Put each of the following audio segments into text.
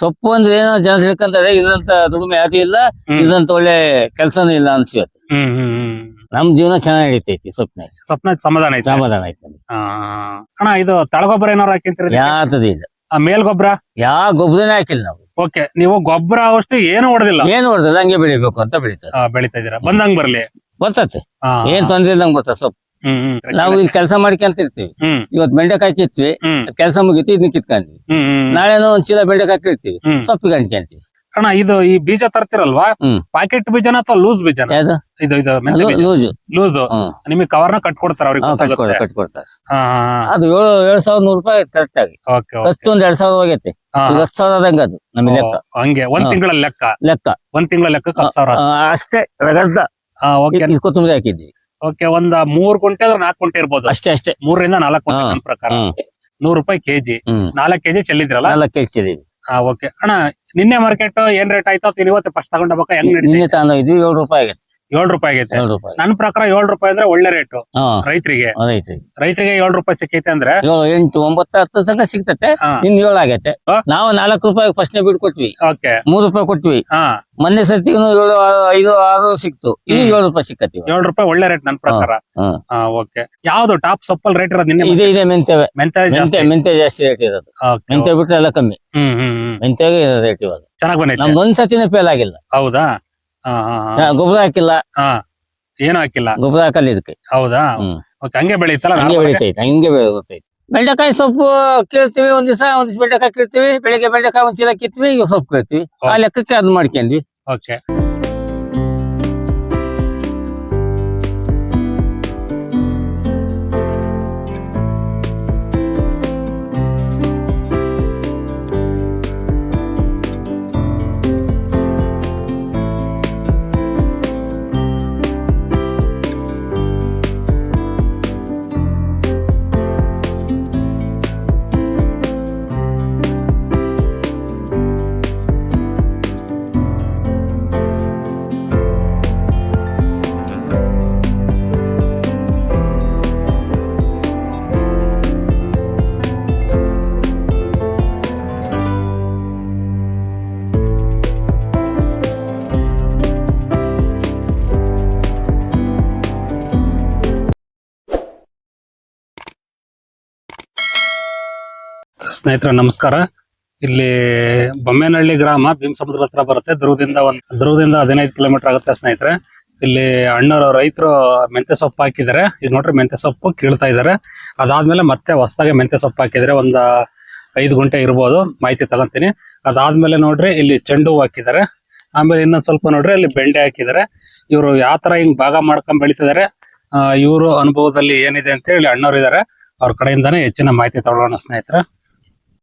ಸೊಪ್ಪು ಅಂದ್ರೆ ಏನೋ ಜನ ತಿಳ್ಕೊಂತಾರೆ ಇದಂತ ದುಡಿಮೆ ಅದು ಇಲ್ಲ. ಇದಂತ ಒಳ್ಳೆ ಕೆಲ್ಸನೂ ಇಲ್ಲ ಅನ್ಸಿವತ್ತು ಹ್ಮ್ ಹ್ಮ್ ಹ್ಮ್. ನಮ್ ಜೀವನ ಚೆನ್ನಾಗಿ ನಡೀತೈತಿ ಸೊಪ್ಪಿನಾಗ ಸ್ವಪ್ನ ಸಮಾಧಾನ ಐತೆ. ಸಮಾಧಾನ ಆಯ್ತು ನಮ್ಗೆ. ಆ, ಅಣ್ಣ ಇದು ತಳಗೊಬ್ಬರ ಏನಾರು ಹಾಕಿಂತೀರಿ ಯಾತದ ಇಲ್ಲ. ಮೇಲ್ ಗೊಬ್ಬರ? ಯಾವ ಗೊಬ್ಬರನೇ ಹಾಕಿಲ್ಲ ನಾವು. ಓಕೆ ನೀವು ಗೊಬ್ಬರ ಅವಷ್ಟು ಏನು ಹೊಡೆದಿಲ್ಲ? ಏನು ಹೊಡೆದಿಲ್ಲ ಹಂಗೆ ಬೆಳಿಬೇಕು ಅಂತ ಬೆಳಿತಾರೆ ಬೆಳಿತಾ ಇದೀರಾ ಬಂದಂಗ್ ಬರ್ಲಿ. ಬರ್ತತೆ ಆ, ಏನ್ ತೊಂದ್ರೆ ಇಲ್ದಂಗ್ ಬರ್ತದೆ ಸೊಪ್ಪು. ನಾವು ಇಲ್ಲಿ ಕೆಲಸ ಮಾಡ್ಕೊಂತ ಇರ್ತೀವಿ. ಇವತ್ ಬೆಂಡೆಕಾಯಿ ಕಿತ್ವಿ ಕೆಲಸ ಮುಗಿತು ಇದನ್ನ ಕಿತ್ಕೊಂಡ್ವಿ. ನಾಳೆನೋ ಒಂದ್ ಚೀಲ ಬೆಂಡೆಕಾಯಿ ಹಾಕಿರ್ತೀವಿ ಹ್ಮ್. ಸೊಪ್ಪಿಗೆ ಅಂಟ್ಕೊಂತೀವಿ ಅಣ್ಣ ಇದು ಈ ಬೀಜ ತರ್ತಿರಲ್ವಾ? ಪ್ಯಾಕೆಟ್ ಪಾಕೆಟ್ ಬೀಜನ ಅಥವಾ ಲೂಸ್ ಬೀಜನ? ಇದು ಇದು ಲೂಸ್ ಹ್ಮ್. ನಿಮಗೆ ಕವರ್ನ ಕಟ್ಕೊಡ್ತಾರ ಅವ್ರಿಗೆ ಕಟ್ಕೊಡ್ತಾರೆ ಗೊತ್ತಾಗುತ್ತೆ. ಕಟ್ಕೊಡ್ತಾರೆ ಹಾ ಅದು ಏಳು ಏಳು ಸಾವಿರದ ನೂರು ರೂಪಾಯಿ ಕರೆಕ್ಟ್ ಆಗಿ. ಓಕೆ ಖರ್ಚು ಒಂದ್ ಎರಡ್ ಸಾವಿರ ಹೋಗೈತೆ. ಹತ್ತು ಸಾವಿರ ಆದಂಗ ಅದು ನಮಗೆ ಲೆಕ್ಕ. ಹಂಗೆ. ಒಂದ್ ತಿಂಗಳ ಲೆಕ್ಕ? ಲೆಕ್ಕ. ಒಂದ್ ತಿಂಗಳ ಲೆಕ್ಕ ಹತ್ತು ಸಾವಿರ? ಅಷ್ಟೇ ಇದು ಕೊತ್ತಂಬರಿ ಹಾಕಿದ್ವಿ. ಓಕೆ ಒಂದ್ ಮೂರ್ ಕುಂಟೆ ಅಂದ್ರೆ ನಾಲ್ಕು ಕುಂಟೆ ಇರ್ಬೋದು. ಅಷ್ಟೇ ಅಷ್ಟೇ. ಮೂರರಿಂದ ನಾಲ್ಕು ಕುಂಟೆ ಹಾ. ನನ್ನ ಪ್ರಕಾರ. ಹ್ಮ್ ನೂರು ರೂಪಾಯಿ ಕೆಜಿ. ಹ್ಮ್. ನಾಲ್ಕು ಕೆಜಿ ಚೆಲ್ಲಿದ್ರಲ್ಲ? ನಾಲ್ಕು ಕೆಜಿ ಹಾ ಓಕೆ ಅಣ್ಣ ನಿನ್ನೆ ಮಾರ್ಕೆಟ್ ಏನ್ ರೇಟ್ ಆಯ್ತು? ಅಥವಾ ಇವತ್ತು ಫಸ್ಟ್ ತಗೊಂಡಬೇಕಾ ಹೆಂಗ್ ನಿನ್ನೆ ನಡೀತಿ ತಗೊಂಡು ಇದ್ವಿ ಏಳು ರೂಪಾಯಿ ಆಗೈತೆ. ಏಳು ರೂಪಾಯಿ ಆಗೈತೆ. ಏಳು ರೂಪಾಯಿ. ನನ್ನ ಪ್ರಕಾರ ಏಳು ರೂಪಾಯಿ ಅಂದ್ರೆ ಒಳ್ಳೆ ರೇಟ್ ಹಾ. ರೈತರಿಗೆ. ಅದೈತಿ ರೈತರಿಗೆ. ಏಳು ರೂಪಾಯಿ ಸಿಕ್ಕೈತೆ ಅಂದ್ರೆ ಏಳು ಎಂಟು ಒಂಬತ್ತು ಹತ್ತು ತನಕ ಸಿಗ್ತತೆ. ಹಾ. ಇನ್ ಏಳು ಆಗೈತೆ. ಹಾ. ನಾವು ನಾಲ್ಕು ರೂಪಾಯಿ ಫಸ್ಟ್ನೇ ಬಿಡ್ ಕೊಟ್ವಿ ಓಕೆ. ಮೂರು ರೂಪಾಯಿ ಕೊಟ್ವಿ. ಹಾ. ಮೊನ್ನೆ ಸರ್ತಿಗೂ ಏಳು ಐದು ಆರು ಸಿಕ್ತು. ಹ್ಮ್. ಏಳು ರೂಪಾಯಿ ಸಿಕ್ಕತ್ತಿ ಏಳು ರೂಪಾಯಿ ಒಳ್ಳೆ ರೇಟ್ ನನ್ನ ಪ್ರಕಾರ. ಹ್ಮ್. ಹಾ ಓಕೆ. ಯಾವ್ದು ಟಾಪ್ ಸೊಪ್ಪಲ್ ರೇಟ್ ಇರೋದು ನಿನ್ನೆ ಇದೆ ಇದೆ ಮೆಂತೆ ಮೆಂತೆ ಜಾಸ್ತಿ. ಮೆಂತೆ ಮೆಂತೆ ಜಾಸ್ತಿ ರೇಟ್ ಇರೋದು. Okay, ಮೆಂತೆ ಬಿಟ್ರೆ ಎಲ್ಲ ಕಮ್ಮಿ. ಹ್ಮ್ ಹ್ಮ್ ಹ್ಮ್. ಮೆಂತೆಗೆ ರೇಟ್ ಇವಾಗ. ಚೆನ್ನಾಗ್ ಬಂದೈತೆ. ನಮ್ದು ಒಂದ್ ಸತಿನ ಫೇಲ್ ಆಗಿಲ್ಲ. ಹೌದಾ? ಗೊಬ್ಬರ ಹಾಕಿಲ್ಲ. ಹಾ ಏನು ಹಾಕಿಲ್ಲ? ಗೊಬ್ಬರ ಹಾಕಲ್ಲ ಇದಕ್ಕೆ. ಹೌದಾ? ಓಕೆ ಹಂಗೆ ಬೆಳೀತಲ್ಲ ಹಂಗೆ ಬೆಳೀತೈತೆ? ಬೆಳಿತೈತೆ ಹಂಗೆ ಬೆಳೆ ಬೆಂಡೆಕಾಯಿ ಸೊಪ್ಪು ಕೀಳ್ತೀವಿ ಒಂದ್ ದಿವಸ ಒಂದ್ ದಿವಸ ಬೆಂಡೆಕಾಯಿ ಕೀಳ್ತೀವಿ ಬೆಳಿಗ್ಗೆ ಬೆಂಡೆಕಾಯಿ ಒಂದ್ ಚೀಲ ಕಿತ್ವಿ ಈಗ ಸೊಪ್ಪು ಕೀಳ್ತೀವಿ. ಆ ಲೆಕ್ಕಕ್ಕೆ ಅದ್ ಮಾಡ್ಕೊಂಡ್ವಿ. ಓಕೆ ಸ್ನೇಹಿತರೆ, ನಮಸ್ಕಾರ. ಇಲ್ಲಿ ಬೊಮ್ಮೇನಹಳ್ಳಿ ಗ್ರಾಮ ಭೀಮಸಮುದ್ರ ಹತ್ರ ಬರುತ್ತೆ. ದುರ್ಗದಿಂದ ಒಂದ್ ದುರ್ಗದಿಂದ ಹದಿನೈದು ಕಿಲೋಮೀಟರ್ ಆಗುತ್ತೆ ಸ್ನೇಹಿತರೆ. ಇಲ್ಲಿ ಅಣ್ಣವರು ರೈತರು ಮೆಂತೆ ಸೊಪ್ಪು ಹಾಕಿದ್ದಾರೆ. ಈಗ ನೋಡ್ರಿ ಮೆಂತೆ ಸೊಪ್ಪು ಕೀಳ್ತಾ ಇದ್ದಾರೆ. ಅದಾದ್ಮೇಲೆ ಮತ್ತೆ ಹೊಸದಾಗಿ ಮೆಂತೆ ಸೊಪ್ಪು ಹಾಕಿದ್ರೆ ಒಂದ್ ಐದು ಗುಂಟೆ ಇರ್ಬೋದು. ಮಾಹಿತಿ ತಗೊಂತೀನಿ. ಅದಾದ್ಮೇಲೆ ನೋಡ್ರಿ, ಇಲ್ಲಿ ಚೆಂಡು ಹಾಕಿದ್ದಾರೆ. ಆಮೇಲೆ ಇನ್ನೊಂದ್ ಸ್ವಲ್ಪ ನೋಡ್ರಿ, ಅಲ್ಲಿ ಬೆಂಡೆ ಹಾಕಿದ್ದಾರೆ. ಇವರು ಯಾವ ತರ ಹಿಂಗ್ ಭಾಗ ಮಾಡ್ಕೊಂಡ್ ಬೆಳಿತಿದ್ದಾರೆ ಇವರು ಅನುಭವದಲ್ಲಿ ಏನಿದೆ ಅಂತ ಹೇಳಿ ಅಣ್ಣವ್ರು ಇದಾರೆ ಅವ್ರ ಕಡೆಯಿಂದಾನೇ ಹೆಚ್ಚಿನ ಮಾಹಿತಿ ತಗೊಳ್ಳೋಣ ಸ್ನೇಹಿತರೆ.